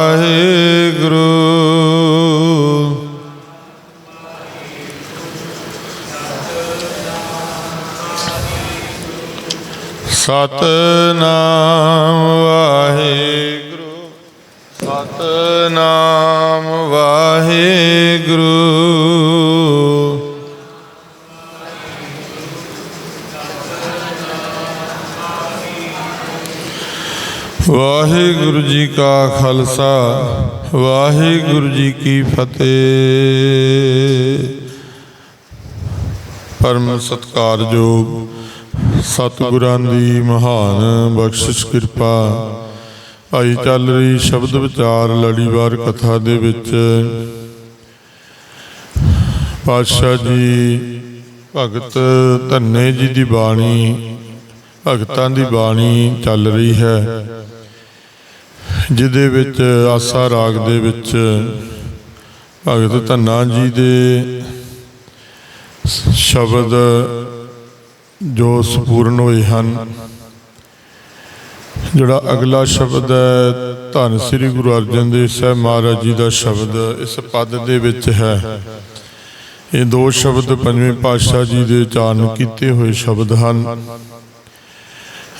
ਵਾਹਿਗੁਰੂ। ਸਤਨਾਮ ਕਾ ਖਾਲਸਾ, ਵਾਹਿਗੁਰੂ ਜੀ ਕੀ ਫਤਿਹ। ਪਰਮ ਸਤਕਾਰਯੋਗ ਸਤਿਗੁਰਾਂ ਦੀ ਮਹਾਨ ਬਖਸ਼ਿਸ਼ ਕਿਰਪਾ, ਭਾਈ ਚੱਲ ਰਹੀ ਸ਼ਬਦ ਵਿਚਾਰ ਲੜੀਵਾਰ ਕਥਾ ਦੇ ਵਿੱਚ। ਪਾਤਸ਼ਾਹ ਜੀ, ਭਗਤ ਧੰਨੇ ਜੀ ਦੀ ਬਾਣੀ, ਭਗਤਾਂ ਦੀ ਬਾਣੀ ਚੱਲ ਰਹੀ ਹੈ। ਜਿਹਦੇ ਵਿੱਚ ਆਸਾ ਰਾਗ ਦੇ ਵਿੱਚ ਭਗਤ ਧੰਨਾ ਜੀ ਦੇ ਸ਼ਬਦ ਜੋ ਸੰਪੂਰਨ ਹੋਏ ਹਨ। ਜਿਹੜਾ ਅਗਲਾ ਸ਼ਬਦ ਹੈ, ਧੰਨ ਸ੍ਰੀ ਗੁਰੂ ਅਰਜਨ ਦੇਵ ਸਾਹਿਬ ਮਹਾਰਾਜ ਜੀ ਦਾ ਸ਼ਬਦ ਇਸ ਪਦ ਦੇ ਵਿੱਚ ਹੈ। ਇਹ ਦੋ ਸ਼ਬਦ ਪੰਜਵੇਂ ਪਾਤਸ਼ਾਹ ਜੀ ਦੇ ਉਚਾਰਨ ਕੀਤੇ ਹੋਏ ਸ਼ਬਦ ਹਨ।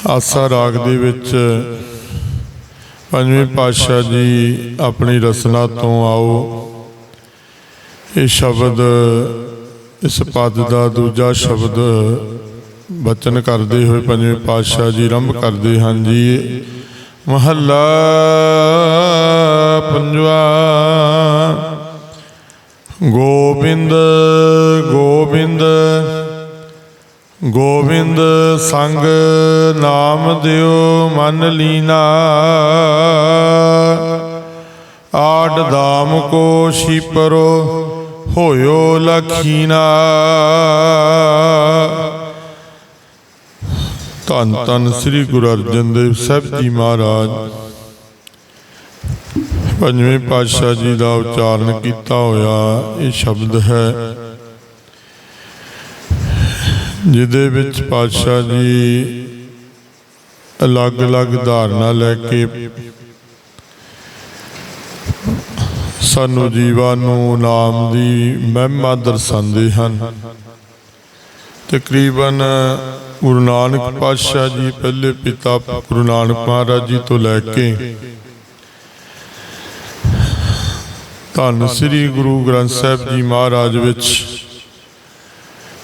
ਆਸਾ ਰਾਗ ਦੇ ਵਿੱਚ ਪੰਜਵੇਂ ਪਾਤਸ਼ਾਹ ਜੀ ਆਪਣੀ ਰਸਨਾ ਤੋਂ ਆਓ। ਇਹ ਸ਼ਬਦ ਇਸ ਪਦ ਦਾ ਦੂਜਾ ਸ਼ਬਦ ਬਚਨ ਕਰਦੇ ਹੋਏ ਪੰਜਵੇਂ ਪਾਤਸ਼ਾਹ ਜੀ ਆਰੰਭ ਕਰਦੇ ਹਨ ਜੀ। ਮਹੱਲਾ ਪੰਜਵਾ, ਗੋਬਿੰਦ ਗੋਬਿੰਦ ਗੋਬਿੰਦ ਸੰਗ ਨਾਮ ਦਿਓ ਮਨ ਲੀਨਾ। ਆਡ ਦਾਮ ਕੋ ਸ਼ੀਪਰੋ ਹੋਇਓ ਲਖੀਨਾ। ਧੰਨ ਧੰਨ ਸ੍ਰੀ ਗੁਰੂ ਅਰਜਨ ਦੇਵ ਸਾਹਿਬ ਜੀ ਮਹਾਰਾਜ। ਪੰਜਵੇਂ ਪਾਤਸ਼ਾਹ ਜੀ ਦਾ ਉਚਾਰਨ ਕੀਤਾ ਹੋਇਆ ਇਹ ਸ਼ਬਦ ਹੈ ਜਿਹਦੇ ਵਿੱਚ ਪਾਤਸ਼ਾਹ ਜੀ ਅਲੱਗ-ਅਲੱਗ ਧਾਰਨਾ ਲੈ ਕੇ ਸਾਨੂੰ ਜੀਵਾਂ ਨੂੰ ਨਾਮ ਦੀ ਮਹਿਮਾ ਦਰਸਾਉਂਦੇ ਹਨ। ਤਕਰੀਬਨ ਗੁਰੂ ਨਾਨਕ ਪਾਤਸ਼ਾਹ ਜੀ ਪਹਿਲੇ ਪਿਤਾ ਗੁਰੂ ਨਾਨਕ ਮਹਾਰਾਜ ਜੀ ਤੋਂ ਲੈ ਕੇ ਧੰਨ ਸ੍ਰੀ ਗੁਰੂ ਗ੍ਰੰਥ ਸਾਹਿਬ ਜੀ ਮਹਾਰਾਜ ਵਿੱਚ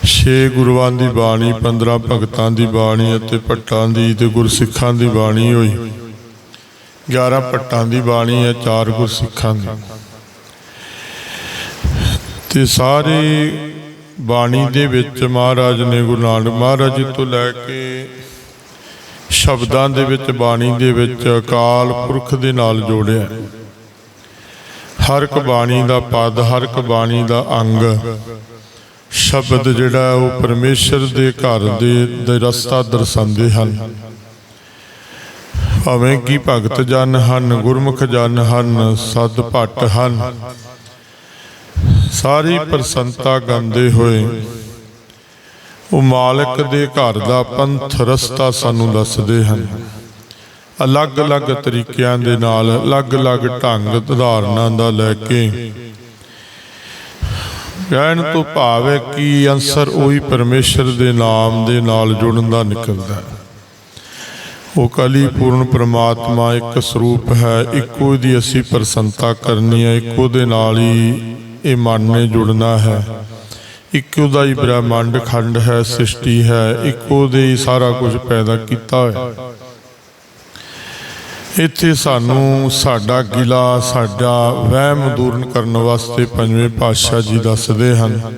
ਛੇ ਗੁਰੂਆਂ ਦੀ ਬਾਣੀ 15 ਭਗਤਾਂ ਦੀ ਬਾਣੀ ਅਤੇ ਭੱਟਾਂ ਦੀ ਤੇ ਗੁਰਸਿੱਖਾਂ ਦੀ ਬਾਣੀ ਹੋਈ। 11 ਭੱਟਾਂ ਦੀ ਬਾਣੀ ਹੈ, ਚਾਰ ਗੁਰਸਿੱਖਾਂ ਦੀ। ਤੇ ਸਾਰੀ ਬਾਣੀ ਦੇ ਵਿੱਚ ਮਹਾਰਾਜ ਨੇ ਗੁਰੂ ਨਾਨਕ, ਮਹਾਰਾਜ ਜੀ ਤੋਂ ਲੈ ਕੇ ਸ਼ਬਦਾਂ ਦੇ ਵਿੱਚ, ਬਾਣੀ ਦੇ ਵਿੱਚ ਅਕਾਲ ਪੁਰਖ ਦੇ ਨਾਲ ਜੋੜਿਆ। ਹਰ ਇੱਕ ਬਾਣੀ ਦਾ ਪਦ, ਹਰ ਇੱਕ ਬਾਣੀ ਦਾ ਅੰਗ। ਸ਼ਬਦ ਜਿਹੜਾ ਉਹ ਪਰਮੇਸ਼ਰ ਦੇ ਘਰ ਦੇ ਦੇ ਰਸਤਾ ਦਰਸਾਉਂਦੇ ਹਨ। ਭਾਵੇਂ ਕਿ ਭਗਤ ਜਨ ਹਨ, ਗੁਰਮੁਖ ਜਨ ਹਨ ਸਦ ਭੱਟ ਹਨ, ਸਾਰੀ ਪ੍ਰਸੰਤਾ ਗਾਉਂਦੇ ਹੋਏ ਉਹ ਮਾਲਕ ਦੇ ਘਰ ਦਾ ਪੰਥ ਰਸਤਾ ਸਾਨੂੰ ਦੱਸਦੇ ਹਨ। ਅਲੱਗ-ਅਲੱਗ ਤਰੀਕਿਆਂ ਦੇ ਨਾਲ ਅਲੱਗ-ਅਲੱਗ ਢੰਗ, ਧਾਰਨਾ ਦਾ ਲੈ ਕੇ ਕਹਿਣ ਤੋਂ ਭਾਵ ਹੈ ਕਿ ਅੰਸਰ ਉਹੀ ਪਰਮੇਸ਼ਰ ਦੇ ਨਾਮ ਦੇ ਨਾਲ ਜੁੜਨ ਦਾ ਨਿਕਲਦਾ ਹੈ। ਉਹ ਕਲੀ ਪੂਰਨ ਪ੍ਰਮਾਤਮਾ ਇੱਕ ਸਰੂਪ ਹੈ, ਇੱਕੋ ਦੀ ਅਸੀਂ ਪ੍ਰਸੰਤਾ ਕਰਨੀ ਹੈ, ਇੱਕੋ ਦੇ ਨਾਲ ਹੀ ਇਹ ਮਨ ਨੇ ਜੁੜਨਾ ਹੈ। ਇੱਕੋ ਦਾ ਹੀ ਬ੍ਰਹਮੰਡ ਖੰਡ ਹੈ, ਸ੍ਰਿਸ਼ਟੀ ਹੈ, ਇੱਕੋ ਦੇ ਹੀ ਸਾਰਾ ਕੁਝ ਪੈਦਾ ਕੀਤਾ ਹੈ। ਇੱਥੇ ਸਾਨੂੰ ਸਾਡਾ ਗਿਲਾ ਸਾਡਾ ਵਹਿਮ ਦੂਰਨ ਕਰਨ ਵਾਸਤੇ ਪੰਜਵੇਂ ਪਾਤਸ਼ਾਹ ਜੀ ਦੱਸਦੇ ਹਨ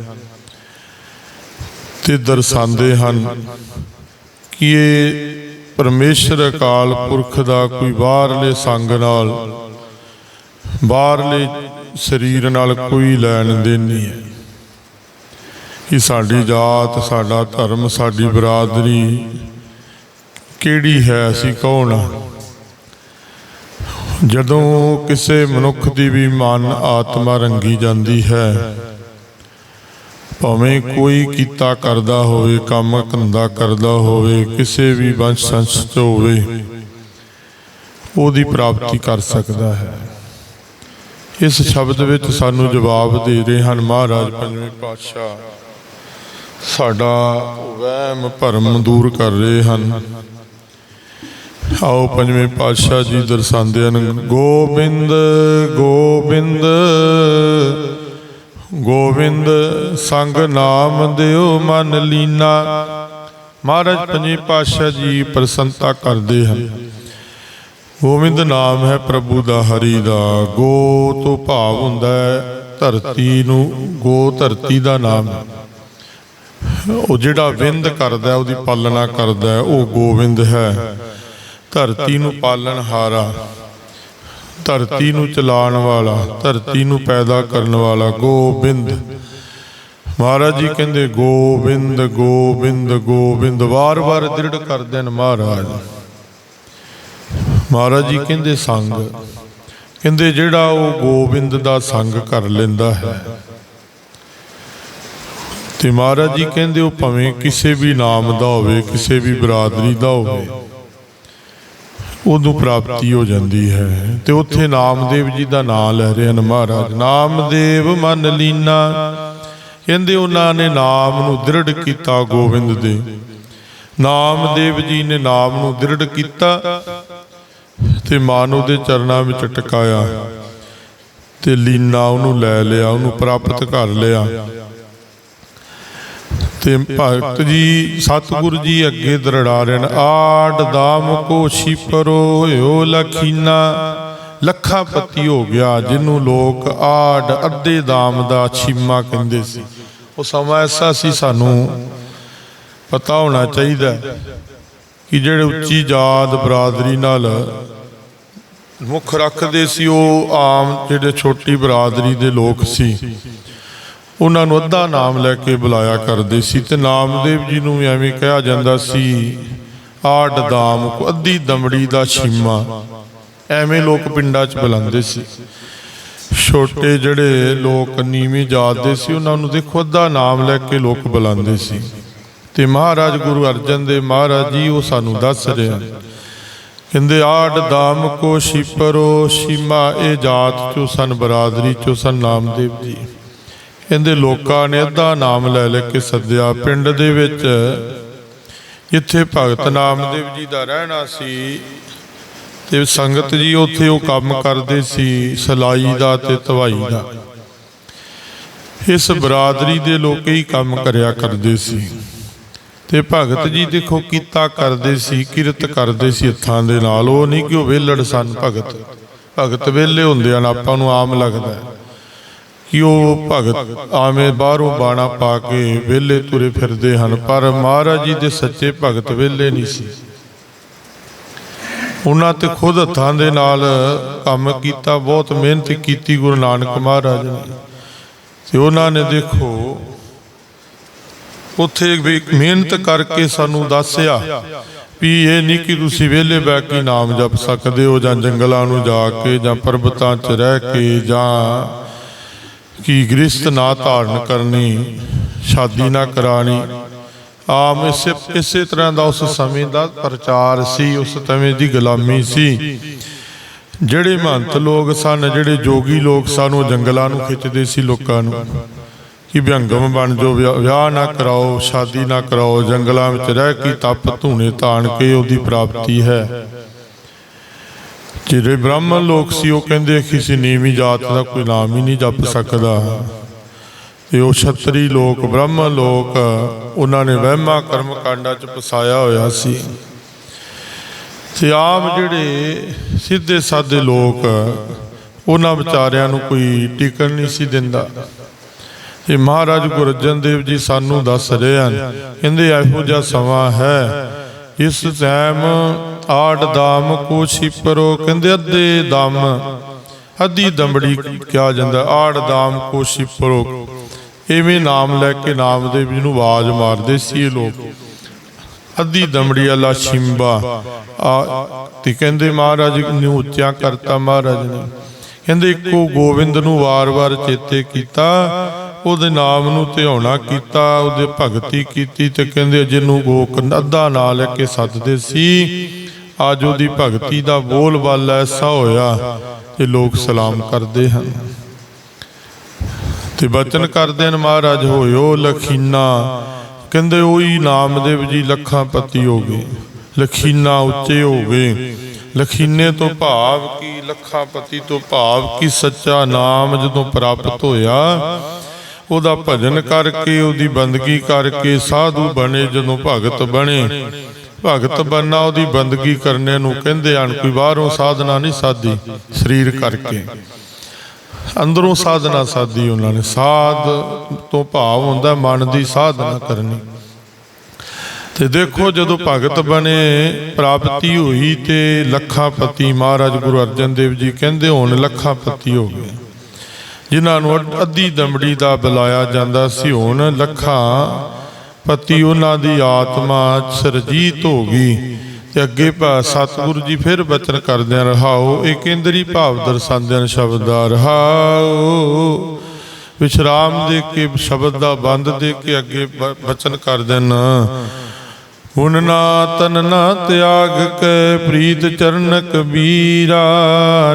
ਤੇ ਦਰਸਾਉਂਦੇ ਹਨ ਕਿ ਇਹ ਪਰਮੇਸ਼ਰ ਅਕਾਲ ਪੁਰਖ ਦਾ ਕੋਈ ਬਾਹਰਲੇ ਸੰਗ ਨਾਲ, ਬਾਹਰਲੇ ਸਰੀਰ ਨਾਲ ਕੋਈ ਲੈਣ ਦੇਣ ਨਹੀਂ ਹੈ। ਕਿ ਸਾਡੀ ਜਾਤ, ਸਾਡਾ ਧਰਮ, ਸਾਡੀ ਬਰਾਦਰੀ ਕਿਹੜੀ ਹੈ, ਅਸੀਂ ਕੌਣ ਹਾਂ? ਜਦੋਂ ਕਿਸੇ ਮਨੁੱਖ ਦੀ ਵੀ ਮਨ ਆਤਮਾ ਰੰਗੀ ਜਾਂਦੀ ਹੈ, ਭਾਵੇਂ ਕੋਈ ਕੀਤਾ ਕਰਦਾ ਹੋਵੇ, ਕੰਮ ਧੰਦਾ ਕਰਦਾ ਹੋਵੇ, ਕਿਸੇ ਵੀ ਵੰਸ਼ ਸੰਸ ਚ ਹੋਵੇ, ਉਹਦੀ ਪ੍ਰਾਪਤੀ ਕਰ ਸਕਦਾ ਹੈ। ਇਸ ਸ਼ਬਦ ਵਿੱਚ ਸਾਨੂੰ ਜਵਾਬ ਦੇ ਰਹੇ ਹਨ, ਮਹਾਰਾਜ ਪੰਜਵੇਂ ਪਾਤਸ਼ਾਹ, ਸਾਡਾ ਵਹਿਮ ਭਰਮ ਦੂਰ ਕਰ ਰਹੇ ਹਨ। ਆਓ ਪੰਜਵੇਂ ਪਾਤਸ਼ਾਹ ਜੀ ਦਰਸਾਉਂਦੇ ਹਨ ਗੋਬਿੰਦ ਗੋਬਿੰਦ ਗੋਬਿੰਦ ਸੰਗ ਨਾਮ ਦਿਓ ਮਨ ਲੀਨਾ। ਮਹਾਰਾਜ ਪੰਜਵੇਂ ਪਾਤਸ਼ਾਹ ਜੀ ਪ੍ਰਸੰਤਾ ਕਰਦੇ ਹਨ। ਗੋਬਿੰਦ ਨਾਮ ਹੈ ਪ੍ਰਭੂ ਦਾ ਹਰੀ ਦਾ। ਗੋ ਤੋਂ ਭਾਵ ਹੁੰਦਾ ਹੈ ਧਰਤੀ ਨੂੰ ਗੋ ਧਰਤੀ ਦਾ ਨਾਮ। ਹੈ ਉਹ ਜਿਹੜਾ ਵਿੰਦ ਕਰਦਾ ਉਹਦੀ ਪਾਲਣਾ ਕਰਦਾ ਹੈ, ਉਹ ਗੋਬਿੰਦ ਹੈ। ਧਰਤੀ ਨੂੰ ਪਾਲਣ ਹਾਰਾ, ਧਰਤੀ ਨੂੰ ਚਲਾਉਣ ਵਾਲਾ, ਧਰਤੀ ਨੂੰ ਪੈਦਾ ਕਰਨ ਵਾਲਾ ਗੋਬਿੰਦ। ਮਹਾਰਾਜ ਜੀ ਕਹਿੰਦੇ, ਗੋਬਿੰਦ ਗੋਬਿੰਦ ਗੋਬਿੰਦ। ਵਾਰ-ਵਾਰ ਦ੍ਰਿੜ ਕਰਦੇ ਨੇ ਮਹਾਰਾਜ। ਮਹਾਰਾਜ ਜੀ ਕਹਿੰਦੇ, ਸੰਗ। ਕਹਿੰਦੇ, ਜਿਹੜਾ ਉਹ ਗੋਬਿੰਦ ਦਾ ਸੰਗ ਕਰ ਲੈਂਦਾ ਹੈ। ਤੇ ਮਹਾਰਾਜ ਜੀ ਕਹਿੰਦੇ, ਉਹ ਭਾਵੇਂ ਕਿਸੇ ਵੀ ਨਾਮ ਦਾ ਹੋਵੇ, ਕਿਸੇ ਵੀ ਬਰਾਦਰੀ ਦਾ ਹੋਵੇ ਉਦੋਂ ਪ੍ਰਾਪਤੀ ਹੋ ਜਾਂਦੀ ਹੈ ਤੇ ਉੱਥੇ ਨਾਮਦੇਵ ਜੀ ਦਾ ਨਾਮ ਲੈ ਰਹੇ ਹਨ ਮਹਾਰਾਜ। ਨਾਮਦੇਵ ਮਨ ਲੀਨਾ। ਕਹਿੰਦੇ ਉਹਨਾਂ ਨੇ ਨਾਮ ਨੂੰ ਦ੍ਰਿੜ ਕੀਤਾ ਗੋਬਿੰਦ ਦੇ। ਨਾਮਦੇਵ ਜੀ ਨੇ ਨਾਮ ਨੂੰ ਦ੍ਰਿੜ ਕੀਤਾ ਤੇ ਮਾਨੋ ਦੇ ਚਰਨਾਂ ਵਿੱਚ ਟਿਕਾਇਆ ਤੇ ਲੀਨਾ ਉਹਨੂੰ ਲੈ ਲਿਆ, ਉਹਨੂੰ ਪ੍ਰਾਪਤ ਕਰ ਲਿਆ। ਤੇ ਭਗਤ ਜੀ ਸਤਿਗੁਰ ਜੀ ਅੱਗੇ ਦਰੜਾ ਰਹੇ ਆੜ ਦਾਮ ਕੋ ਛਿਪਰੋ ਹੋਇਓ ਲਖੀਨਾ। ਲੱਖਾਂ ਪਤੀ ਹੋ ਗਿਆ ਜਿਹਨੂੰ ਲੋਕ ਆੜ, ਅੱਧੇ ਦਾਮ ਦਾ ਛੀਮਾ ਕਹਿੰਦੇ ਸੀ। ਉਹ ਸਮਾਂ ਐਸਾ ਸੀ ਸਾਨੂੰ ਪਤਾ ਹੋਣਾ ਚਾਹੀਦਾ ਕਿ ਜਿਹੜੇ ਉੱਚੀ ਜਾਤ ਬਰਾਦਰੀ ਨਾਲ ਮੁੱਖ ਰੱਖਦੇ ਸੀ, ਉਹ ਆਮ ਜਿਹੜੇ ਛੋਟੀ ਬਰਾਦਰੀ ਦੇ ਲੋਕ ਸੀ। ਉਹਨਾਂ ਨੂੰ ਅੱਧਾ ਨਾਮ ਲੈ ਕੇ ਬੁਲਾਇਆ ਕਰਦੇ ਸੀ ਤੇ ਨਾਮਦੇਵ ਜੀ ਨੂੰ ਵੀ ਐਵੇਂ ਕਿਹਾ ਜਾਂਦਾ ਸੀ, ਆੜ ਦਾਮ ਕੋ ਅੱਧੀ ਦਮੜੀ ਦਾ ਛੀਮਾ। ਐਵੇਂ ਲੋਕ ਪਿੰਡਾਂ 'ਚ ਬੁਲਾਉਂਦੇ ਸੀ। ਛੋਟੇ ਜਿਹੜੇ ਲੋਕ ਨੀਵੀਂ ਜਾਤ ਦੇ ਸੀ, ਉਹਨਾਂ ਨੂੰ ਦੇਖੋ ਅੱਧਾ ਨਾਮ ਲੈ ਕੇ ਲੋਕ ਬੁਲਾਉਂਦੇ ਸੀ। ਤੇ ਮਹਾਰਾਜ ਗੁਰੂ ਅਰਜਨ ਦੇ ਮਹਾਰਾਜ ਜੀ ਉਹ ਸਾਨੂੰ ਦੱਸ ਰਹੇ ਹਨ। ਕਹਿੰਦੇ, ਆੜ ਦਾਮ ਕੋ ਛਿਪਰੋ, ਛੀਮਾ ਇਹ ਜਾਤ ਚੋਂ ਸਨ ਬਰਾਦਰੀ ਚੋਂ ਸਨ ਨਾਮਦੇਵ ਜੀ। ਕਹਿੰਦੇ ਲੋਕਾਂ ਨੇ ਅੱਧਾ ਨਾਮ ਲੈ ਲੈ ਕੇ ਸੱਦਿਆ ਪਿੰਡ ਦੇ ਵਿੱਚ। ਜਿੱਥੇ ਭਗਤ ਨਾਮਦੇਵ ਜੀ ਦਾ ਰਹਿਣਾ ਸੀ ਤੇ ਸੰਗਤ ਜੀ ਉੱਥੇ ਉਹ ਕੰਮ ਕਰਦੇ ਸੀ, ਸਲਾਈ ਦਾ ਤੇ ਤਵਾਈ ਦਾ। ਇਸ ਬਰਾਦਰੀ ਦੇ ਲੋਕ ਹੀ ਕੰਮ ਕਰਿਆ ਕਰਦੇ ਸੀ। ਤੇ ਭਗਤ ਜੀ ਦੇਖੋ ਕੀਤਾ ਕਰਦੇ ਸੀ, ਕਿਰਤ ਕਰਦੇ ਸੀ ਹੱਥਾਂ ਦੇ ਨਾਲ। ਉਹ ਨਹੀਂ ਕਿ ਉਹ ਵਿਹਲੜ ਸਨ ਭਗਤ। ਭਗਤ ਵਿਹਲੇ ਹੁੰਦੇ ਹਨ, ਆਪਾਂ ਨੂੰ ਆਮ ਲੱਗਦਾ ਹੈ। ਕਿ ਉਹ ਭਗਤ, ਆਵੇਂ ਬਾਹਰੋਂ ਬਾਣਾ ਪਾ ਕੇ ਵਿਹਲੇ ਤੁਰੇ ਫਿਰਦੇ ਹਨ, ਪਰ ਮਹਾਰਾਜ ਜੀ ਦੇ ਸੱਚੇ ਭਗਤ ਵਿਹਲੇ ਨਹੀਂ ਸੀ। ਉਹਨਾਂ ਤੇ ਖੁਦ ਹੱਥਾਂ ਦੇ ਨਾਲ ਕੰਮ ਕੀਤਾ, ਬਹੁਤ ਮਿਹਨਤ ਕੀਤੀ ਗੁਰੂ ਨਾਨਕ ਮਹਾਰਾਜ ਨੇ। ਤੇ ਉਹਨਾਂ ਨੇ ਦੇਖੋ, ਉੱਥੇ ਵੀ ਮਿਹਨਤ ਕਰਕੇ ਸਾਨੂੰ ਦੱਸਿਆ ਵੀ ਇਹ ਨਹੀਂ ਕਿ ਤੁਸੀਂ ਵਿਹਲੇ ਬੈ ਕੇ ਨਾਮ ਜਪ ਸਕਦੇ ਹੋ ਜਾਂ ਜੰਗਲਾਂ ਨੂੰ ਜਾ ਕੇ ਜਾਂ ਪਰਬਤਾਂ 'ਚ ਰਹਿ ਕੇ ਜਾਂ ਕਿ ਗ੍ਰਸਤ ਨਾ ਧਾਰਨ ਕਰਨੀ, ਸ਼ਾਦੀ ਨਾ ਕਰਾਣੀ। ਆਮ ਇਸੇ ਇਸੇ ਤਰ੍ਹਾਂ ਦਾ ਉਸ ਸਮੇਂ ਦਾ ਪ੍ਰਚਾਰ ਸੀ, ਉਸ ਸਮੇਂ ਦੀ ਗੁਲਾਮੀ ਸੀ। ਜਿਹੜੇ ਮਹੰਤ ਲੋਕ ਸਨ, ਜਿਹੜੇ ਜੋਗੀ ਲੋਕ ਸਨ, ਉਹ ਜੰਗਲਾਂ ਨੂੰ ਖਿੱਚਦੇ ਸੀ ਲੋਕਾਂ ਨੂੰ। ਕਿ ਵਿਅੰਗਮ ਬਣ ਜੋ ਵਿਆਹ ਵਿਆਹ ਨਾ ਕਰਾਓ, ਸ਼ਾਦੀ ਨਾ ਕਰਾਓ, ਜੰਗਲਾਂ ਵਿੱਚ ਰਹਿ ਕੇ ਤਪ ਧੂਣੇ ਤਾਣ ਕੇ ਉਹਦੀ ਪ੍ਰਾਪਤੀ ਹੈ। ਜਿਹੜੇ ਬ੍ਰਾਹਮਣ ਲੋਕ ਸੀ, ਉਹ ਕਹਿੰਦੇ ਕਿਸੇ ਨੀਵੀਂ ਜਾਤ ਦਾ ਕੋਈ ਨਾਮ ਹੀ ਨਹੀਂ ਜਪ ਸਕਦਾ। ਤੇ ਉਹ ਛਤਰੀ ਲੋਕ, ਬ੍ਰਾਹਮਣ ਲੋਕ, ਉਹਨਾਂ ਨੇ ਵਹਿਮਾ ਕਰਮ ਕਾਂਡਾਂ ਚ ਫਸਾਇਆ ਹੋਇਆ ਸੀ। ਤੇ ਆਪ ਜਿਹੜੇ ਸਿੱਧੇ ਸਾਦੇ ਲੋਕ, ਉਹਨਾਂ ਵਿਚਾਰਿਆਂ ਨੂੰ ਕੋਈ ਟਿਕਣ ਨਹੀਂ ਸੀ ਦਿੰਦਾ। ਤੇ ਮਹਾਰਾਜ ਗੁਰੂ ਅਰਜਨ ਦੇਵ ਜੀ ਸਾਨੂੰ ਦੱਸ ਰਹੇ ਹਨ, ਕਹਿੰਦੇ, ਇਹੋ ਜਿਹਾ ਸਮਾਂ ਹੈ। ਇਸ ਟਾਈਮ ਆੜ ਦਾਮ ਕੋ ਛਿਪਰੋ ਕਹਿੰਦੇ ਅੱਧੇ ਦਮ। ਅੱਧੀ ਦਮੜੀ ਕਿਹਾ ਜਾਂਦਾ, ਆੜ ਦਾਮ ਕੋ ਛਿਪਰੋ ਐਵੇਂ ਨਾਮ ਲੈ ਕੇ ਨਾਮਦੇਵ ਜੀ ਨੂੰ ਆਵਾਜ਼ ਮਾਰਦੇ ਸੀ ਲੋਕ। ਅੱਧੀ ਦਮੜੀ ਵਾਲਾ ਛਿੰਬਾ ਆ, ਤੇ ਕਹਿੰਦੇ ਮਹਾਰਾਜ ਨੂੰ ਉੱਚਾ ਕਰਤਾ ਮਹਾਰਾਜ ਨੇ। ਕਹਿੰਦੇ ਇੱਕੋ ਗੋਬਿੰਦ ਨੂੰ ਵਾਰ-ਵਾਰ ਚੇਤੇ ਕੀਤਾ, ਉਹਦੇ ਨਾਮ ਨੂੰ ਧਿਆਉਣਾ ਕੀਤਾ, ਉਹਦੇ ਭਗਤੀ ਕੀਤੀ, ਤੇ ਕਹਿੰਦੇ ਜਿਹਨੂੰ ਗੋਕ ਅੱਧਾ ਨਾਂ ਲੈ ਕੇ ਸੱਦਦੇ ਸੀ। ਅੱਜ ਉਹਦੀ ਭਗਤੀ ਦਾ ਬੋਲ ਬਾਲਾ ਐਸਾ ਹੋਇਆ ਤੇ ਲੋਕ ਸਲਾਮ ਕਰਦੇ ਹਨ। ਤੇ ਬਚਨ ਕਰਦੇ ਹਨ, ਮਹਾਰਾਜ, ਹੋਇਓ ਲਖੀਨਾ। ਕਹਿੰਦੇ, ਉਹੀ ਨਾਮਦੇਵ ਜੀ ਲੱਖਾਂ ਪਤੀ ਹੋ ਗਏ। ਲਖੀਨਾ ਉੱਚੇ ਹੋ ਗਏ। ਲਖੀਨੇ ਤੋਂ ਭਾਵ ਕੀ, ਲੱਖਾਂ ਪਤੀ ਤੋਂ ਭਾਵ ਕੀ ਸੱਚਾ ਨਾਮ ਜਦੋਂ ਪ੍ਰਾਪਤ ਹੋਇਆ, ਉਹਦਾ ਭਜਨ ਕਰਕੇ, ਉਹਦੀ ਬੰਦਗੀ ਕਰਕੇ ਸਾਧੂ ਬਣੇ, ਜਦੋਂ ਭਗਤ ਬਣੇ। ਭਗਤ ਬੰਨਾ ਉਹਦੀ ਬੰਦਗੀ ਕਰਨੇ ਨੂੰ ਕਹਿੰਦੇ ਹਨ ਕੋਈ ਬਾਹਰੋਂ ਸਾਧਨਾ ਨਹੀਂ ਸਾਧੀ, ਸਰੀਰ ਕਰਕੇ। ਅੰਦਰੋਂ ਸਾਧਨਾ ਸਾਧੀ ਉਹਨਾਂ ਨੇ। ਸਾਧ ਤੋਂ ਭਾਵ ਹੁੰਦਾ ਮਨ ਦੀ ਸਾਧਨਾ ਕਰਨੀ। ਤੇ ਦੇਖੋ ਜਦੋਂ ਭਗਤ ਬਣੇ, ਪ੍ਰਾਪਤੀ ਹੋਈ ਤੇ ਲੱਖਾਂ ਪਤੀ ਮਹਾਰਾਜ ਗੁਰੂ ਅਰਜਨ ਦੇਵ ਜੀ ਕਹਿੰਦੇ ਹੁਣ ਲੱਖਾਂ ਪਤੀ ਹੋ ਗਏ। ਜਿਨ੍ਹਾਂ ਨੂੰ ਅੱਧੀ ਦਮੜੀ ਦਾ ਬੁਲਾਇਆ ਜਾਂਦਾ ਸੀ, ਹੁਣ ਲੱਖਾਂ ਪਤੀ ਉਹਨਾਂ ਦੀ ਆਤਮਾ ਸਰਜੀਤ ਹੋ ਗਈ ਤੇ ਅੱਗੇ ਭਾ ਸਤਿਗੁਰੂ ਜੀ ਫਿਰ ਬਚਨ ਕਰਦਿਆਂ ਰਹਾਓ ਇਹ ਕੇਂਦਰੀ ਭਾਵ ਦਰਸਾਉਂਦਿਆਂ ਸ਼ਬਦ ਸ਼ਬਦਾ ਰਹਾਓ। ਵਿਸ਼ਰਾਮ ਦੇ ਕੇ ਸ਼ਬਦ ਦਾ ਬੰਦ ਦੇ ਕੇ ਅੱਗੇ ਬ- ਬਚਨ ਕਰ ਦੇਣ ਹੁਣ ਨਾ ਤਨ ਨਾ ਤਿਆਗ ਕੇ ਪ੍ਰੀਤ ਚਰਨ ਕਬੀਰਾ,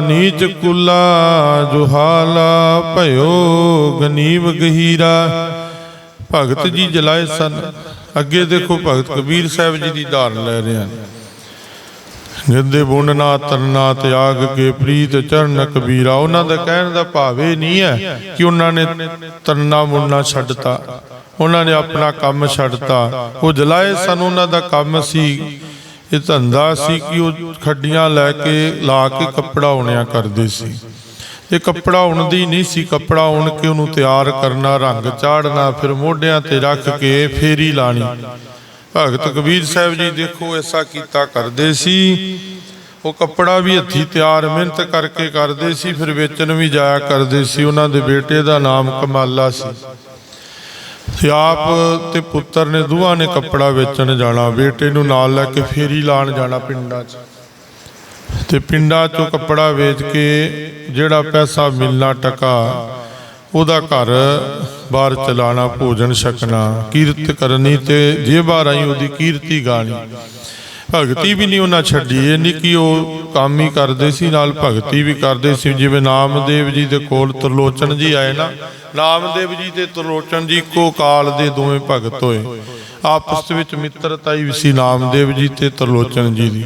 ਨੀਚ ਕੁਲਾ ਜੁਹਾਲਾ ਭਇਓ ਗਨੀਵ ਗਹੀਰਾ। ਭਗਤ ਜੀ ਜਲਾਏ ਸਨ। ਅੱਗੇ ਦੇਖੋ ਭਗਤ ਕਬੀਰ ਸਾਹਿਬ ਜੀ ਦੀ ਧਾਰਨ ਲੈ ਰਹੇ ਹਨ। ਜਿੰਦੇ ਬੁੰਡਨਾ ਤਰਨਾ ਤਿਆਗ ਕੇ ਪ੍ਰੀਤ ਚਰਨ ਕਬੀਰਾ। ਉਹਨਾਂ ਦਾ ਕਹਿਣ ਦਾ ਭਾਵ ਇਹ ਨਹੀਂ ਹੈ ਕਿ ਉਹਨਾਂ ਨੇ ਤਰਨਾ ਮੁੰਨਾ ਛੱਡਤਾ। ਉਹਨਾਂ ਨੇ ਆਪਣਾ ਕੰਮ ਛੱਡਤਾ। ਉਹ ਜਲਾਏ ਸਨ ਉਹਨਾਂ ਦਾ ਕੰਮ ਸੀ। ਇਹ ਧੰਦਾ ਸੀ ਕਿ ਉਹ ਖੱਡੀਆਂ ਲੈ ਕੇ ਲਾ ਕੇ ਕੱਪੜਾ ਉਣਿਆ ਕਰਦੇ ਸੀ। ਇਹ ਕੱਪੜਾ ਉਣਦੀ ਨਹੀਂ ਸੀ, ਕੱਪੜਾ ਉਣ ਕੇ ਉਹਨੂੰ ਤਿਆਰ ਕਰਨਾ, ਰੰਗ ਚਾੜਨਾ, ਫਿਰ ਮੋਢਿਆਂ ਤੇ ਰੱਖ ਕੇ ਫੇਰੀ ਲਾਣੀ। ਭਗਤ ਕਬੀਰ ਸਾਹਿਬ ਜੀ ਦੇਖੋ, ਐਸਾ ਕੀਤਾ ਕਰਦੇ ਸੀ। ਉਹ ਕੱਪੜਾ ਵੀ ਹੱਥੀ ਤਿਆਰ, ਮਿਹਨਤ ਕਰਕੇ ਕਰਦੇ ਸੀ, ਫਿਰ ਵੇਚਣ ਵੀ ਜਾਇਆ ਕਰਦੇ ਸੀ। ਉਹਨਾਂ ਦੇ ਬੇਟੇ ਦਾ ਨਾਮ ਕਮਾਲਾ ਸੀ। ਤੇ ਆਪ ਤੇ ਪੁੱਤਰ ਨੇ ਦੋਹਾਂ ਨੇ ਕੱਪੜਾ ਵੇਚਣ ਜਾਣਾ, ਬੇਟੇ ਨੂੰ ਨਾਲ ਲੈ ਕੇ ਫੇਰੀ ਲਾਣ ਜਾਣਾ ਪਿੰਡਾਂ 'ਚ। ਤੇ ਪਿੰਡਾਂ 'ਚੋਂ ਕੱਪੜਾ ਵੇਚ ਕੇ ਜਿਹੜਾ ਪੈਸਾ ਮਿਲਣਾ ਟਕਾ, ਉਹਦਾ ਘਰ ਬਾਹਰ ਚਲਾਣਾ, ਭੋਜਨ ਛਕਣਾ, ਕੀਰਤ ਕਰਨੀ ਤੇ ਜੇਬਾਂ ਰਾਹੀਂ ਉਹਦੀ ਕੀਰਤੀ ਗਾਣੀ। ਭਗਤੀ ਵੀ ਨਹੀਂ ਉਹਨਾਂ ਛੱਡੀ, ਇਹ ਨਹੀਂ ਕਿ ਉਹ ਕੰਮ ਹੀ ਕਰਦੇ ਸੀ, ਨਾਲ ਭਗਤੀ ਵੀ ਕਰਦੇ ਸੀ। ਜਿਵੇਂ ਨਾਮਦੇਵ ਜੀ ਦੇ ਕੋਲ ਤਰਲੋਚਨ ਜੀ ਆਏ ਨਾ, ਨਾਮਦੇਵ ਜੀ ਤੇ ਤਰਲੋਚਨ ਜੀ ਇੱਕੋ ਕਾਲ ਦੇ ਦੋਵੇਂ ਭਗਤ ਹੋਏ। ਆਪਸ ਵਿੱਚ ਮਿੱਤਰਤਾ ਹੀ ਸੀ ਨਾਮਦੇਵ ਜੀ ਤੇ ਤਰਲੋਚਨ ਜੀ ਦੀ।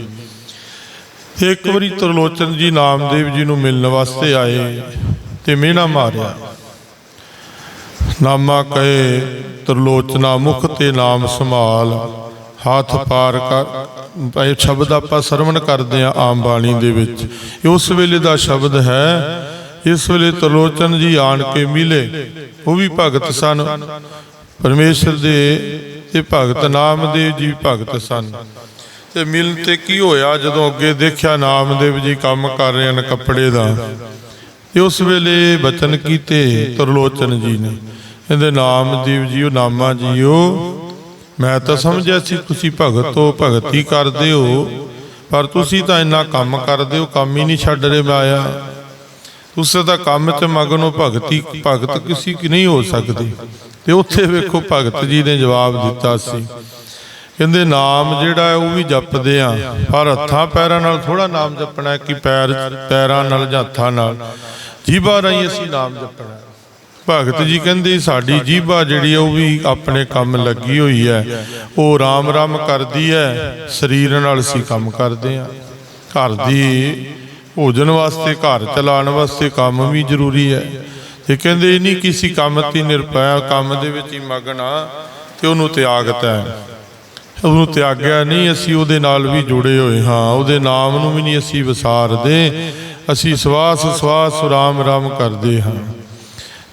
ਇੱਕ ਵਾਰੀ ਤਰਲੋਚਨ ਜੀ ਨਾਮਦੇਵ ਜੀ ਨੂੰ ਮਿਲਣ ਵਾਸਤੇ ਆਏ ਤੇ ਮਿਹਣਾ ਮਾਰਿਆ। ਨਾਮਾ ਕਹੇ, ਤਰਲੋਚਨਾ ਮੁਖ ਤੇ ਨਾਮ ਸੰਭਾਲ, ਹੱਥ ਪਾਰ ਕਰ, ਇਹ ਸ਼ਬਦ ਆਪਾਂ ਸਰਵਣ ਕਰਦੇ ਆ ਆਮ ਬਾਣੀ ਦੇ ਵਿੱਚ। ਉਸ ਵੇਲੇ ਦਾ ਸ਼ਬਦ ਹੈ, ਇਸ ਵੇਲੇ ਤਰਲੋਚਨ ਜੀ ਆਣ ਕੇ ਮਿਲੇ, ਉਹ ਵੀ ਭਗਤ ਸਨ। ਪਰਮੇਸ਼ਰ ਦੇ, ਤੇ ਭਗਤ ਨਾਮਦੇਵ ਜੀ ਭਗਤ ਸਨ। ਤੇ ਮਿਲਣ ਤੇ ਕੀ ਹੋਇਆ ਜਦੋਂ ਅੱਗੇ ਦੇਖਿਆ ਨਾਮਦੇਵ ਜੀ ਕੰਮ ਕਰ ਰਹੇ ਹਨ ਕੱਪੜੇ ਦਾ? ਤੇ ਉਸ ਵੇਲੇ ਬਚਨ ਕੀਤੇ ਤਰਲੋਚਨ ਜੀ ਨੇ। ਕਹਿੰਦੇ, ਨਾਮਦੇਵ ਜੀਓ ਨਾਮਾ ਜੀਓ। ਮੈਂ ਤਾਂ ਸਮਝਿਆ ਸੀ ਤੁਸੀਂ ਭਗਤ ਹੋ, ਭਗਤੀ ਕਰਦੇ ਹੋ। ਪਰ ਤੁਸੀਂ ਤਾਂ ਇੰਨਾ ਕੰਮ ਕਰਦੇ ਹੋ, ਕੰਮ ਹੀ ਨਹੀਂ ਛੱਡ ਰਹੇ ਮਾਇਆ ਤੁਸੀਂ ਤਾਂ ਕੰਮ 'ਚ ਮਗਨ ਹੋ ਭਗਤੀ, ਭਗਤ ਕਿਸੇ ਕੀ ਨਹੀਂ ਹੋ ਸਕਦੀ। ਤੇ ਉੱਥੇ ਵੇਖੋ ਭਗਤ ਜੀ ਨੇ ਜਵਾਬ ਦਿੱਤਾ ਸੀ। ਕਹਿੰਦੇ ਨਾਮ ਜਿਹੜਾ ਉਹ ਵੀ ਜਪਦੇ ਆ ਪਰ ਹੱਥਾਂ ਪੈਰਾਂ ਨਾਲ ਥੋੜਾ ਨਾਮ ਜਪਣਾ ਕਿ ਪੈਰ ਪੈਰਾਂ ਨਾਲ ਜਾਂ ਹੱਥਾਂ ਨਾਲ। ਜੀਭਾ ਰਾਹੀਂ ਅਸੀਂ ਨਾਮ ਜਪਣਾ ਭਗਤ ਜੀ ਕਹਿੰਦੇ ਸਾਡੀ ਜੀਭਾ ਜਿਹੜੀ ਹੈ ਉਹ ਵੀ ਆਪਣੇ ਕੰਮ ਲੱਗੀ ਹੋਈ ਹੈ। ਉਹ ਰਾਮ ਰਾਮ ਕਰਦੀ ਹੈ, ਸਰੀਰ ਨਾਲ ਅਸੀਂ ਕੰਮ ਕਰਦੇ ਆ ਘਰ ਦੀ ਭੋਜਨ ਵਾਸਤੇ, ਘਰ ਚਲਾਉਣ ਵਾਸਤੇ ਕੰਮ ਵੀ ਜ਼ਰੂਰੀ ਹੈ। ਤੇ ਕਹਿੰਦੇ ਇਹ ਨਹੀਂ ਕਿਸੇ ਕੰਮ ਤੇ ਨਿਰਪੈ, ਕੰਮ ਦੇ ਵਿੱਚ ਹੀ ਮਗਨ ਆ ਤੇ ਉਹਨੂੰ ਤਿਆਗਤ ਹੈ। ਉਹਨੂੰ ਤਿਆਗਿਆ ਨਹੀਂ, ਅਸੀਂ ਉਹਦੇ ਨਾਲ ਵੀ ਜੁੜੇ ਹੋਏ ਹਾਂ। ਉਹਦੇ ਨਾਮ ਨੂੰ ਵੀ ਨਹੀਂ ਅਸੀਂ ਵਿਸਾਰਦੇ। ਅਸੀਂ ਸਵਾਸ ਸਵਾਸ ਰਾਮ ਰਾਮ ਕਰਦੇ ਹਾਂ।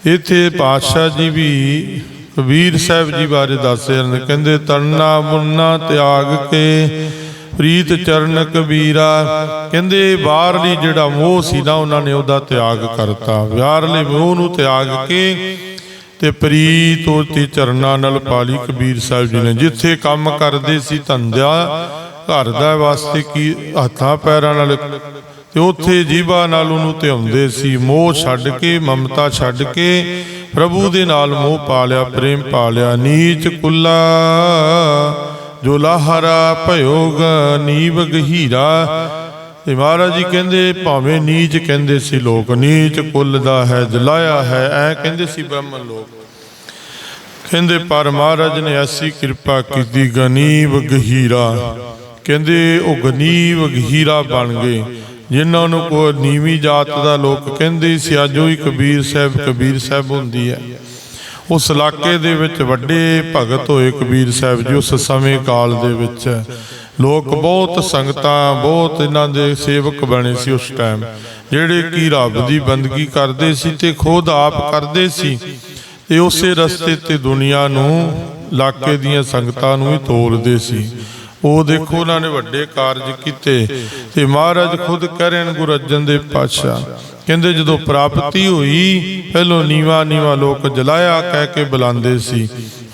ਇੱਥੇ ਪਾਤਸ਼ਾਹ ਜੀ ਵੀ ਕਬੀਰ ਸਾਹਿਬ ਜੀ ਬਾਰੇ ਦੱਸਦੇ ਹਨ ਕਹਿੰਦੇ, ਤਰਨਾ ਮੁੰਨਾ ਤਿਆਗ ਕੇ ਪ੍ਰੀਤ ਚਰਨ ਕਬੀਰਾ। ਕਹਿੰਦੇ ਬਾਹਰਲੀ ਜਿਹੜਾ ਮੋਹ ਸੀ ਨਾ, ਉਹਨਾਂ ਨੇ ਉਹਦਾ ਤਿਆਗ ਕਰਤਾ। ਬਾਹਰਲੇ ਮੋਹ ਨੂੰ ਤਿਆਗ ਕੇ ਤੇ ਪ੍ਰੀਤ ਉਹਤੀ ਚਰਨਾਂ ਨਾਲ ਪਾਲੀ ਕਬੀਰ ਸਾਹਿਬ ਜੀ ਨੇ, ਜਿੱਥੇ ਕੰਮ ਕਰਦੇ ਸੀ, ਧੰਦਿਆ ਘਰ ਦਾ ਵਾਸਤੇ ਕੀ ਹੱਥਾਂ ਪੈਰਾਂ ਨਾਲ ਤੇ ਉੱਥੇ ਜੀਵਾ ਨਾਲ ਉਹਨੂੰ ਧਿਆਉਂਦੇ ਸੀ, ਮੋਹ ਛੱਡ ਕੇ, ਮਮਤਾ ਛੱਡ ਕੇ, ਪ੍ਰਭੂ ਦੇ ਨਾਲ ਮੋਹ ਪਾ ਲਿਆ, ਪ੍ਰੇਮ ਪਾ ਲਿਆ, ਨੀਚ ਕੁੱਲਾ ਜੋ ਲਾਹਰਾ ਭਯੋਗ, ਨੀਵ ਗਹੀਰਾ ਤੇ ਮਹਾਰਾਜ ਜੀ ਕਹਿੰਦੇ, ਭਾਵੇਂ ਨੀਚ ਕਹਿੰਦੇ ਸੀ ਲੋਕ, ਨੀਚ ਕੁੱਲ ਦਾ ਹੈ ਜਲਾਇਆ ਹੈ, ਐ ਕਹਿੰਦੇ ਸੀ ਬ੍ਰਾਹਮਣ ਲੋਕ। ਕਹਿੰਦੇ, ਪਰ ਮਹਾਰਾਜ ਨੇ ਐਸੀ ਕਿਰਪਾ ਕੀਤੀ, ਗਨੀਵ ਗਹੀਰਾ। ਕਹਿੰਦੇ, ਉਹ ਗਨੀਵ ਗਹੀਰਾ ਬਣ ਗਏ। ਜਿਨ੍ਹਾਂ ਨੂੰ ਕੋਈ ਨੀਵੀਂ ਜਾਤ ਦਾ ਲੋਕ ਕਹਿੰਦੇ ਸੀ ਅੱਜ ਉਹ ਹੀ ਕਬੀਰ ਸਾਹਿਬ ਕਬੀਰ ਸਾਹਿਬ ਹੁੰਦੀ ਹੈ। ਉਸ ਇਲਾਕੇ ਦੇ ਵਿੱਚ ਵੱਡੇ ਭਗਤ ਹੋਏ ਕਬੀਰ ਸਾਹਿਬ ਜੀ, ਉਸ ਸਮੇਂ ਕਾਲ ਦੇ ਵਿੱਚ। ਲੋਕ ਬਹੁਤ ਸੰਗਤਾਂ, ਬਹੁਤ ਇਹਨਾਂ ਦੇ ਸੇਵਕ ਬਣੇ ਸੀ ਉਸ ਟਾਈਮ। ਜਿਹੜੇ ਕੀ ਰੱਬ ਦੀ ਬੰਦਗੀ ਕਰਦੇ ਸੀ ਤੇ ਖੁਦ ਆਪ ਕਰਦੇ ਸੀ। ਤੇ ਉਸੇ ਰਸਤੇ ਤੇ ਦੁਨੀਆ ਨੂੰ, ਇਲਾਕੇ ਦੀਆਂ ਸੰਗਤਾਂ ਨੂੰ ਹੀ ਤੋਲਦੇ ਸੀ। ਉਹ ਦੇਖੋ ਉਹਨਾਂ ਨੇ ਵੱਡੇ ਕਾਰਜ ਕੀਤੇ ਤੇ ਮਹਾਰਾਜ ਖੁਦ ਕਹਿ ਰਹੇ ਨੇ ਗੁਰੂ ਅਰਜਨ ਦੇਵ ਪਾਤਸ਼ਾਹ। ਕਹਿੰਦੇ ਜਦੋਂ ਪ੍ਰਾਪਤੀ ਹੋਈ, ਪਹਿਲੋਂ ਨੀਵਾ ਨੀਵਾ ਲੋਕ ਜਲਾਇਆ, ਕਹਿ ਕੇ ਬੁਲਾਉਂਦੇ ਸੀ,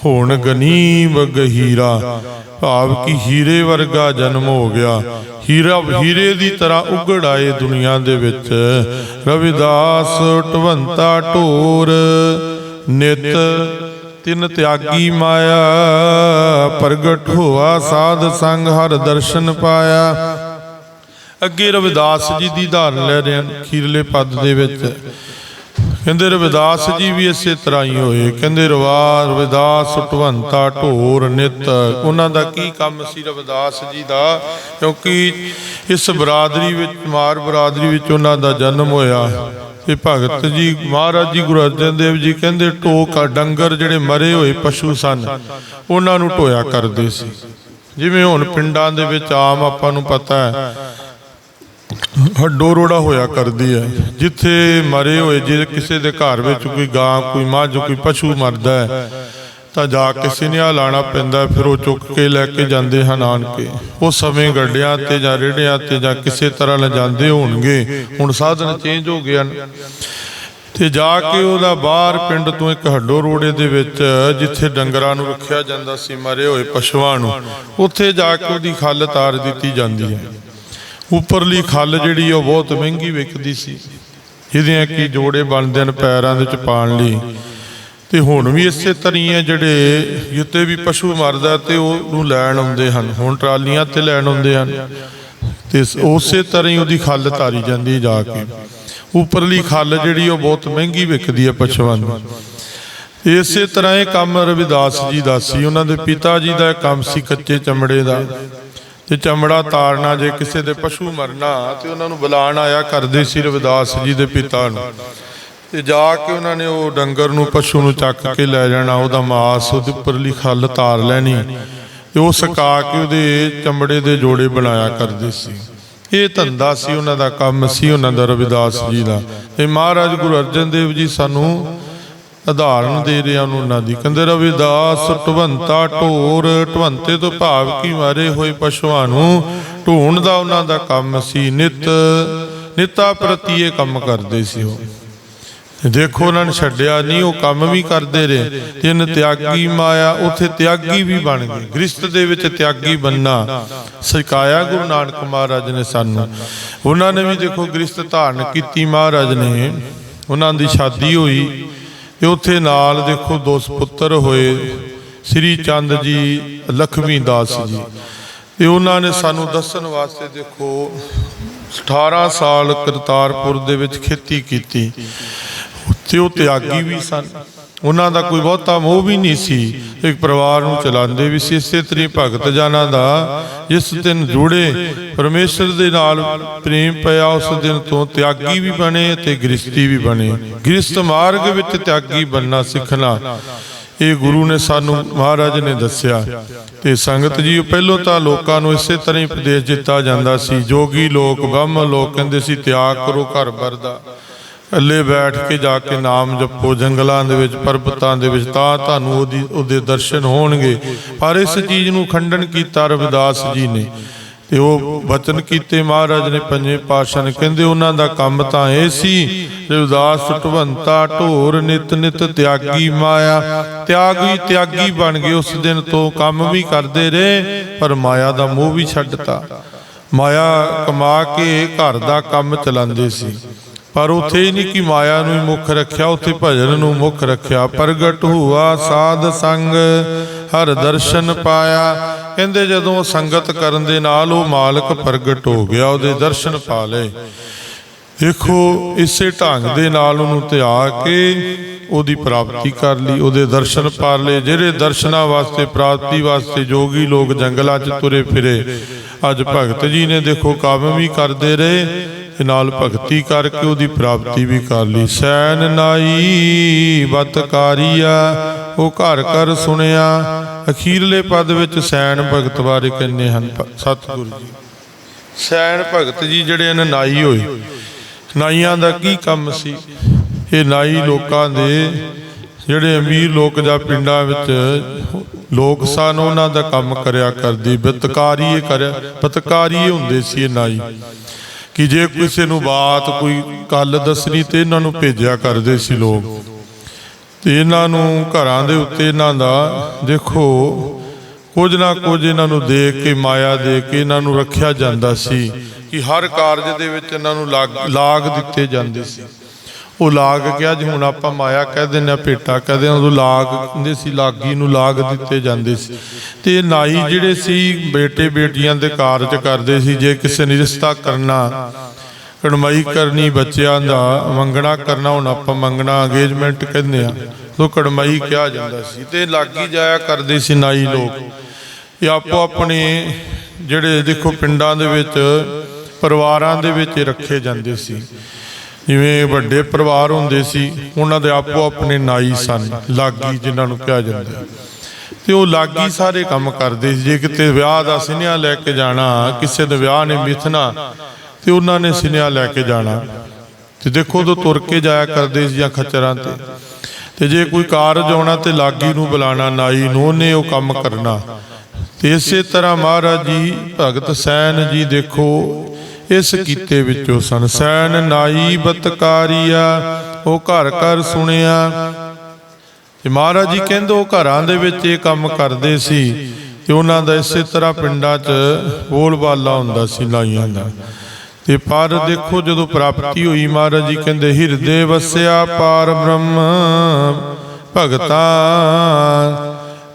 ਹੁਣ ਗਨੀਮ ਗਹੀਰਾ, ਭਾਵ ਕਿ ਹੀਰੇ ਵਰਗਾ ਜਨਮ ਹੋ ਗਿਆ। ਹੀਰਾ ਹੀਰੇ ਦੀ ਤਰ੍ਹਾਂ ਉਗੜ ਆਏ ਦੁਨੀਆ ਦੇ ਵਿੱਚ। ਰਵਿਦਾਸ ਟਵੰਤਾ ਢੋਰ, ਨਿਤ ਤਿੰਨ ਤਿਆਗੀ ਮਾਇਆ, ਪ੍ਰਗਟ ਹੋਆ ਸਾਧ ਸੰਗ ਹਰ ਦਰਸ਼ਨ ਪਾਇਆ। ਅੱਗੇ ਰਵਿਦਾਸ ਜੀ ਦੀ ਧਾਰਨ ਲੈ ਰਹੇ ਹਨ, ਖੀਰਲੇ ਪਦ ਦੇ ਵਿੱਚ। ਕਹਿੰਦੇ ਰਵਿਦਾਸ ਜੀ ਵੀ ਇਸੇ ਤਰ੍ਹਾਂ ਹੀ ਹੋਏ। ਕਹਿੰਦੇ ਰਵਾ, ਰਵਿਦਾਸ ਟਵੰਤਾ ਢੋਰ ਨਿਤ। ਉਹਨਾਂ ਦਾ ਕੀ ਕੰਮ ਸੀ ਰਵਿਦਾਸ ਜੀ ਦਾ? ਕਿਉਂਕਿ ਇਸ ਬਰਾਦਰੀ ਵਿੱਚ ਮਾਰ ਬਰਾਦਰੀ ਵਿੱਚ ਉਹਨਾਂ ਦਾ ਜਨਮ ਹੋਇਆ। ਤੇ ਭਗਤ ਜੀ, ਮਹਾਰਾਜ ਜੀ, ਗੁਰੂ ਅਰਜਨ ਦੇਵ ਜੀ ਕਹਿੰਦੇ ਟੋਕਾ ਡੰਗਰ ਜਿਹੜੇ ਮਰੇ ਹੋਏ ਪਸ਼ੂ ਸਨ, ਉਹਨਾਂ ਨੂੰ ਢੋਇਆ ਕਰਦੇ ਸੀ। ਜਿਵੇਂ ਹੁਣ ਪਿੰਡਾਂ ਦੇ ਵਿੱਚ ਆਮ ਆਪਾਂ ਨੂੰ ਪਤਾ ਹੈ ਹੱਡੋ ਰੋੜਾ ਹੋਇਆ ਕਰਦੀ ਹੈ। ਜਿੱਥੇ ਮਰੇ ਹੋਏ, ਜੇ ਕਿਸੇ ਦੇ ਘਰ ਵਿੱਚ ਕੋਈ ਗਾਂ, ਕੋਈ ਮੱਝ ਕੋਈ ਪਸ਼ੂ ਮਰਦਾ ਹੈ, ਤਾਂ ਜਾ ਕੇ ਸਿਨਿਆ ਲਾਣਾ ਪੈਂਦਾ ਫਿਰ ਉਹ ਚੁੱਕ ਕੇ ਲੈ ਕੇ ਜਾਂਦੇ ਹਨ ਆਣ ਕੇ। ਉਹ ਸਮੇਂ ਗੱਡਿਆਂ ਤੇ ਜਾਂ ਰੇੜਿਆਂ ਤੇ ਜਾਂ ਕਿਸੇ ਤਰ੍ਹਾਂ ਲੈ ਜਾਂਦੇ ਹੋਣਗੇ। ਹੁਣ ਸਾਧਨ ਚੇਂਜ ਹੋ ਗਏ ਹਨ। ਤੇ ਜਾ ਕੇ ਉਹਦਾ ਬਾਹਰ ਪਿੰਡ ਤੋਂ ਇੱਕ ਹੱਡੋ ਰੋੜੇ ਦੇ ਵਿੱਚ, ਜਿੱਥੇ ਡੰਗਰਾਂ ਨੂੰ ਰੱਖਿਆ ਜਾਂਦਾ ਸੀ, ਮਰੇ ਹੋਏ ਪਸ਼ੂਆਂ ਨੂੰ, ਉੱਥੇ ਜਾ ਕੇ ਉਹਦੀ ਖੱਲ ਤਾਰ ਦਿੱਤੀ ਜਾਂਦੀ ਹੈ। ਉੱਪਰਲੀ ਖੱਲ ਜਿਹੜੀ ਉਹ ਬਹੁਤ ਮਹਿੰਗੀ ਵਿਕਦੀ ਸੀ। ਜਿਹਦੀਆਂ ਕੀ ਜੋੜੇ ਬਣਦੇ ਨੇ ਪੈਰਾਂ ਦੇ ਵਿੱਚ ਪਾਣ ਲਈ। ਤੇ ਹੁਣ ਵੀ ਇਸੇ ਤਰ੍ਹਾਂ ਹੀ ਹੈ ਜਿਹੜੇ ਜਿੱਤੇ ਵੀ ਪਸ਼ੂ ਮਰਦਾ ਤੇ ਉਹਨੂੰ ਲੈਣ ਆਉਂਦੇ ਹਨ। ਹੁਣ ਟਰਾਲੀਆਂ ਤੇ ਲੈਣ ਆਉਂਦੇ ਹਨ। ਤੇ ਉਸੇ ਤਰ੍ਹਾਂ ਹੀ ਉਹਦੀ ਖੱਲ ਤਾਰੀ ਜਾਂਦੀ ਜਾ ਕੇ। ਉੱਪਰਲੀ ਖੱਲ ਜਿਹੜੀ ਉਹ ਬਹੁਤ ਮਹਿੰਗੀ ਵਿਕਦੀ ਹੈ ਪਸ਼ੂਆਂ ਨੂੰ ਇਸੇ ਤਰ੍ਹਾਂ ਇਹ ਕੰਮ ਰਵਿਦਾਸ ਜੀ ਦਾ ਸੀ। ਉਹਨਾਂ ਦੇ ਪਿਤਾ ਜੀ ਦਾ ਕੰਮ ਸੀ ਕੱਚੇ ਚਮੜੇ ਦਾ। ਤੇ ਚਮੜਾ ਤਾਰਨਾ, ਜੇ ਕਿਸੇ ਦੇ ਪਸ਼ੂ ਮਰਨਾ, ਤੇ ਉਹਨਾਂ ਨੂੰ ਬੁਲਾਣ ਆਇਆ ਕਰਦੇ ਸੀ ਰਵਿਦਾਸ ਜੀ ਦੇ ਪਿਤਾ ਨੂੰ। ਤੇ ਜਾ ਕੇ ਉਹਨਾਂ ਨੇ ਉਹ ਡੰਗਰ ਨੂੰ, ਪਸ਼ੂ ਨੂੰ ਚੱਕ ਕੇ ਲੈ ਜਾਣਾ, ਉਹਦਾ ਮਾਸ ਉਹਦੇ ਉੱਪਰਲੀ ਖੱਲ ਤਾਰ ਲੈਣੀ। ਤੇ ਉਹ ਸੁਕਾ ਕੇ ਉਹਦੇ ਚਮੜੇ ਦੇ ਜੋੜੇ ਬਣਾਇਆ ਕਰਦੇ ਸੀ। ਇਹ ਧੰਦਾ ਸੀ ਉਹਨਾਂ ਦਾ, ਕੰਮ ਸੀ ਉਹਨਾਂ ਦਾ ਰਵਿਦਾਸ ਜੀ ਦਾ। ਤੇ ਮਹਾਰਾਜ ਗੁਰੂ ਅਰਜਨ ਦੇਵ ਜੀ ਸਾਨੂੰ ਉਦਾਹਰਨ ਦੇ ਰਿਹਾ ਉਹਨੂੰ ਉਹਨਾਂ ਦੀ ਕਹਿੰਦੇ, ਰਵਿਦਾਸ ਟਵੰਤਾ ਢੋਰ ਟਵੰਤੇ ਤੋਂ ਭਾਵ ਕੀ ਮਾਰੇ ਹੋਏ ਪਸ਼ੂਆਂ ਨੂੰ ਢੂਣ ਦਾ ਉਹਨਾਂ ਦਾ ਕੰਮ ਸੀ। ਨਿਤ, ਨਿਤਾ ਪ੍ਰਤੀ ਕੰਮ ਕਰਦੇ ਸੀ ਉਹ। ਦੇਖੋ, ਉਹਨਾਂ ਨੇ ਛੱਡਿਆ ਨਹੀਂ, ਉਹ ਕੰਮ ਵੀ ਕਰਦੇ ਰਹੇ। ਤਿੰਨ ਤਿਆਗੀ ਮਾਇਆ, ਉਥੇ ਤਿਆਗੀ ਵੀ ਬਣ ਗਏ ਗ੍ਰਿਸ਼ਤ ਦੇ ਵਿੱਚ ਤਿਆਗੀ ਬੰਨਾ। ਸਿਖਾਇਆ ਗੁਰੂ ਨਾਨਕ ਮਹਾਰਾਜ ਨੇ ਸਾਨੂੰ। ਉਹਨਾਂ ਨੇ ਵੀ ਦੇਖੋ ਗ੍ਰਿਸ਼ਤ ਧਾਰਨ ਕੀਤੀ ਮਹਾਰਾਜ ਨੇ। ਉਹਨਾਂ ਦੀ ਸ਼ਾਦੀ ਹੋਈ। ਉੱਥੇ ਨਾਲ ਦੇਖੋ ਦੋ ਸੁਪੁੱਤਰ ਹੋਏ, ਸ੍ਰੀ ਚੰਦ ਜੀ, ਲਖਮੀ ਦਾਸ ਜੀ। ਤੇ ਉਹਨਾਂ ਨੇ ਸਾਨੂੰ ਦੱਸਣ ਵਾਸਤੇ ਦੇਖੋ 18 ਸਾਲ ਕਰਤਾਰਪੁਰ ਦੇ ਵਿੱਚ ਖੇਤੀ ਕੀਤੀ। ਤੇ ਉਹ ਤਿਆਗੀ ਵੀ ਸਨ। ਉਹਨਾਂ ਦਾ ਕੋਈ ਬਹੁਤਾ ਮੋਹ ਵੀ ਨਹੀਂ ਸੀ। ਇੱਕ ਪਰਿਵਾਰ ਨੂੰ ਚਲਾਉਂਦੇ ਵੀ ਸੀ। ਇਸੇ ਤਰੀ ਭਗਤ ਜਨਾਂ ਦਾ ਜਿਸ ਦਿਨ ਜੁੜੇ। ਪਰਮੇਸ਼ਰ ਦੇ ਨਾਲ ਪ੍ਰੇਮ ਪਿਆ। ਉਸ ਦਿਨ ਤੋਂ ਤਿਆਗੀ ਵੀ ਬਣੇ ਤੇ ਗ੍ਰਸਤੀ ਵੀ ਬਣੇ। ਗ੍ਰਸਤ ਮਾਰਗ ਵਿੱਚ ਤਿਆਗੀ ਬੰਨਾ ਸਿੱਖਣਾ। ਇਹ ਗੁਰੂ ਨੇ ਸਾਨੂੰ ਮਹਾਰਾਜ ਨੇ ਦੱਸਿਆ। ਤੇ ਸੰਗਤ ਜੀ, ਪਹਿਲੋਂ ਤਾਂ ਲੋਕਾਂ ਨੂੰ ਇਸੇ ਤਰ੍ਹਾਂ ਹੀ ਉਪਦੇਸ਼ ਦਿੱਤਾ ਜਾਂਦਾ ਸੀ। ਜੋਗੀ ਲੋਕ, ਬ੍ਰਹਮ ਲੋਕ ਕਹਿੰਦੇ ਸੀ, ਤਿਆਗ ਕਰੋ ਘਰ ਬਰ ਦਾ ਅੱਲੇ ਬੈਠ ਕੇ ਜਾ ਕੇ ਨਾਮ ਜਪੋ, ਜੰਗਲਾਂ ਦੇ ਵਿੱਚ, ਪਰਬਤਾਂ ਦੇ ਵਿੱਚ, ਤਾਂ ਤੁਹਾਨੂੰ ਉਹਦੀ, ਉਹਦੇ ਦਰਸ਼ਨ ਹੋਣਗੇ। ਪਰ ਇਸ ਚੀਜ਼ ਨੂੰ ਖੰਡਨ ਕੀਤਾ ਰਵਿਦਾਸ ਜੀ ਨੇ। ਤੇ ਉਹ ਬਚਨ ਕੀਤੇ ਮਹਾਰਾਜ ਨੇ ਪੰਜੇ ਪਾਤਸ਼ਾਹ ਨੇ, ਕਹਿੰਦੇ ਉਹਨਾਂ ਦਾ ਕੰਮ ਤਾਂ ਇਹ ਸੀ, ਰਵਿਦਾਸ ਢਵੰਤਾ ਢੋਰ, ਨਿਤ ਨਿਤ ਤਿਆਗੀ ਮਾਇਆ, ਤਿਆਗੀ ਤਿਆਗੀ ਬਣ ਗਏ ਉਸ ਦਿਨ ਤੋਂ ਕੰਮ ਵੀ ਕਰਦੇ ਰਹੇ, ਪਰ ਮਾਇਆ ਦਾ ਮੋਹ ਵੀ ਛੱਡਤਾ। ਮਾਇਆ ਕਮਾ ਕੇ ਘਰ ਦਾ ਕੰਮ ਚਲਾਉਂਦੇ ਸੀ। ਪਰ ਉਥੇ ਹੀ ਨਹੀਂ ਕਿ ਮਾਇਆ ਨੂੰ ਹੀ ਮੁੱਖ ਰੱਖਿਆ, ਉਥੇ ਭਜਨ ਨੂੰ ਮੁੱਖ ਰੱਖਿਆ। ਪ੍ਰਗਟ ਹੁਆ ਸਾਧ ਸੰਗ, ਹਰ ਦਰਸ਼ਨ ਪਾਇਆ। ਕਹਿੰਦੇ ਜਦੋਂ ਸੰਗਤ ਕਰਨ ਦੇ ਨਾਲ ਉਹ ਮਾਲਕ ਪ੍ਰਗਟ ਹੋ ਗਿਆ, ਉਹਦੇ ਦਰਸ਼ਨ ਪਾ ਲਏ। ਦੇਖੋ, ਇਸੇ ਢੰਗ ਦੇ ਨਾਲ ਉਹਨੂੰ ਧਿਆ ਕੇ ਉਹਦੀ ਪ੍ਰਾਪਤੀ ਕਰ ਲਈ, ਉਹਦੇ ਦਰਸ਼ਨ ਪਾ ਲਏ। ਜਿਹੜੇ ਦਰਸ਼ਨਾਂ ਵਾਸਤੇ, ਪ੍ਰਾਪਤੀ ਵਾਸਤੇ ਜੋਗੀ ਲੋਕ ਜੰਗਲਾਂ 'ਚ ਤੁਰੇ ਫਿਰੇ, ਅੱਜ ਭਗਤ ਜੀ ਨੇ ਦੇਖੋ ਕੰਮ ਵੀ ਕਰਦੇ ਰਹੇ। ਤੇ ਨਾਲ ਭਗਤੀ ਕਰਕੇ ਉਹਦੀ ਪ੍ਰਾਪਤੀ ਵੀ ਕਰ ਲਈ। ਸੈਨ ਨਾਈ ਬਤਕਾਰੀਆ ਉਹ ਘਰ ਘਰ ਸੁਣਿਆ। ਅਖੀਰਲੇ ਪਦ ਵਿੱਚ ਸੈਨ ਭਗਤ ਬਾਰੇ ਕਹਿੰਦੇ ਹਨ ਸਤਿਗੁਰੂ ਜੀ। ਸੈਨ ਭਗਤ ਜੀ ਜਿਹੜੇ ਨੇ ਨਾਈ ਹੋਏ। ਨਾਈਆਂ ਦਾ ਕੀ ਕੰਮ ਸੀ? ਇਹ ਨਾਈ ਲੋਕਾਂ ਦੇ, ਜਿਹੜੇ ਅਮੀਰ ਲੋਕ ਜਾਂ ਪਿੰਡਾਂ ਵਿੱਚ ਲੋਕ ਸਨ, ਉਹਨਾਂ ਦਾ ਕੰਮ ਕਰਿਆ ਕਰਦੀ। ਬਿਤਕਾਰੀ ਕਰਿਆ ਬਿਤਕਾਰੀ ਹੁੰਦੇ ਸੀ ਇਹ ਨਾਈ। ਕਿ ਜੇ ਕਿਸੇ ਨੂੰ ਬਾਤ ਕੋਈ ਗੱਲ ਦੱਸਣੀ ਤੇ ਇਹਨਾਂ ਨੂੰ ਭੇਜਿਆ ਕਰਦੇ ਸੀ ਲੋਕ। ਤੇ ਇਹਨਾਂ ਨੂੰ ਘਰਾਂ ਦੇ ਉੱਤੇ ਇਹਨਾਂ ਦਾ, ਦੇਖੋ, ਕੁਝ ਨਾ ਕੁਝ ਇਹਨਾਂ ਨੂੰ ਦੇਖ ਕੇ, ਮਾਇਆ ਦੇ ਕੇ ਇਹਨਾਂ ਨੂੰ ਰੱਖਿਆ ਜਾਂਦਾ ਸੀ ਕਿ ਹਰ ਕਾਰਜ ਦੇ ਵਿੱਚ ਇਹਨਾਂ ਨੂੰ ਲਾਗ ਲਾਗ ਦਿੱਤੇ ਜਾਂਦੇ ਸੀ। ਉਹ ਲਾਗ ਕਿਹਾ ਜੀ, ਹੁਣ ਆਪਾਂ ਮਾਇਆ ਕਹਿ ਦਿੰਦੇ ਆ ਭੇਟਾ ਕਹਦੇ ਆ ਉਦੋਂ ਲਾਗ ਕਹਿੰਦੇ ਸੀ, ਲਾਗੀ ਨੂੰ ਲਾਗ ਦਿੱਤੇ ਜਾਂਦੇ ਸੀ। ਤੇ ਨਾਈ ਜਿਹੜੇ ਸੀ, ਬੇਟੇ ਬੇਟੀਆਂ ਦੇ ਕਾਰਜ ਕਰਦੇ ਸੀ, ਜੇ ਕਿਸੇ ਨੇ ਰਿਸ਼ਤਾ ਕਰਨਾ ਕੜਮਾਈ ਕਰਨੀ, ਬੱਚਿਆਂ ਦਾ ਮੰਗਣਾ ਕਰਨਾ, ਹੁਣ ਆਪਾਂ ਮੰਗਣਾ ਅੰਗੇਜਮੈਂਟ ਕਹਿੰਦੇ ਆ ਉਹ ਕੜਮਾਈ ਕਿਹਾ ਜਾਂਦਾ ਸੀ। ਤੇ ਲਾਗੀ ਜਾਇਆ ਕਰਦੇ ਸੀ ਨਾਈ ਲੋਕ। ਇਹ ਆਪੋ ਆਪਣੇ ਜਿਹੜੇ ਦੇਖੋ ਪਿੰਡਾਂ ਦੇ ਵਿੱਚ, ਪਰਿਵਾਰਾਂ ਦੇ ਵਿੱਚ ਰੱਖੇ ਜਾਂਦੇ ਸੀ। ਜਿਵੇਂ ਵੱਡੇ ਪਰਿਵਾਰ ਹੁੰਦੇ ਸੀ, ਉਹਨਾਂ ਦੇ ਆਪੋ ਆਪਣੇ ਨਾਈ ਸਨ, ਲਾਗੀ ਜਿਨ੍ਹਾਂ ਨੂੰ ਕਿਹਾ ਜਾਂਦਾ ਤੇ ਉਹ ਲਾਗੀ ਸਾਰੇ ਕੰਮ ਕਰਦੇ ਸੀ। ਜੇ ਕਿਤੇ ਵਿਆਹ ਦਾ ਸਿਨਿਆ ਲੈ ਕੇ ਜਾਣਾ, ਕਿਸੇ ਦੇ ਵਿਆਹ ਨੇ ਮਿਥਣਾ ਤੇ ਉਹਨਾਂ ਨੇ ਸਿਨਿਆ ਲੈ ਕੇ ਜਾਣਾ। ਤੇ ਦੇਖੋ ਉਦੋਂ ਤੁਰ ਕੇ ਜਾਇਆ ਕਰਦੇ ਸੀ ਜਾਂ ਖੱਚਰਾਂ ਤੇ। ਤੇ ਜੇ ਕੋਈ ਕਾਰਜ ਆਉਣਾ ਤੇ ਲਾਗੀ ਨੂੰ ਬੁਲਾਣਾ, ਨਾਈ ਨੂੰ, ਉਹਨੇ ਉਹ ਕੰਮ ਕਰਨਾ। ਤੇ ਇਸੇ ਤਰ੍ਹਾਂ ਮਹਾਰਾਜ ਜੀ, ਭਗਤ ਸੈਨ ਜੀ ਦੇਖੋ ਇਸ ਕੀਤੇ ਵਿੱਚੋਂ ਸਨ ਸੈਨ ਨਾਈ ਬਤਕਾਰੀਆ ਉਹ ਘਰ ਘਰ ਸੁਣਿਆ। ਤੇ ਮਹਾਰਾਜ ਜੀ ਕਹਿੰਦੇ, ਉਹ ਘਰਾਂ ਦੇ ਵਿੱਚ ਇਹ ਕੰਮ ਕਰਦੇ ਸੀ ਤੇ ਉਹਨਾਂ ਦਾ ਇਸੇ ਤਰ੍ਹਾਂ ਪਿੰਡਾਂ 'ਚ ਬੋਲਬਾਲਾ ਹੁੰਦਾ ਸੀ ਲਾਈਆਂ ਦਾ। ਤੇ ਪਰ ਦੇਖੋ, ਜਦੋਂ ਪ੍ਰਾਪਤੀ ਹੋਈ, ਮਹਾਰਾਜ ਜੀ ਕਹਿੰਦੇ, ਹਿਰਦੇ ਵਸਿਆ ਪਾਰ ਬ੍ਰਹਮ, ਭਗਤਾ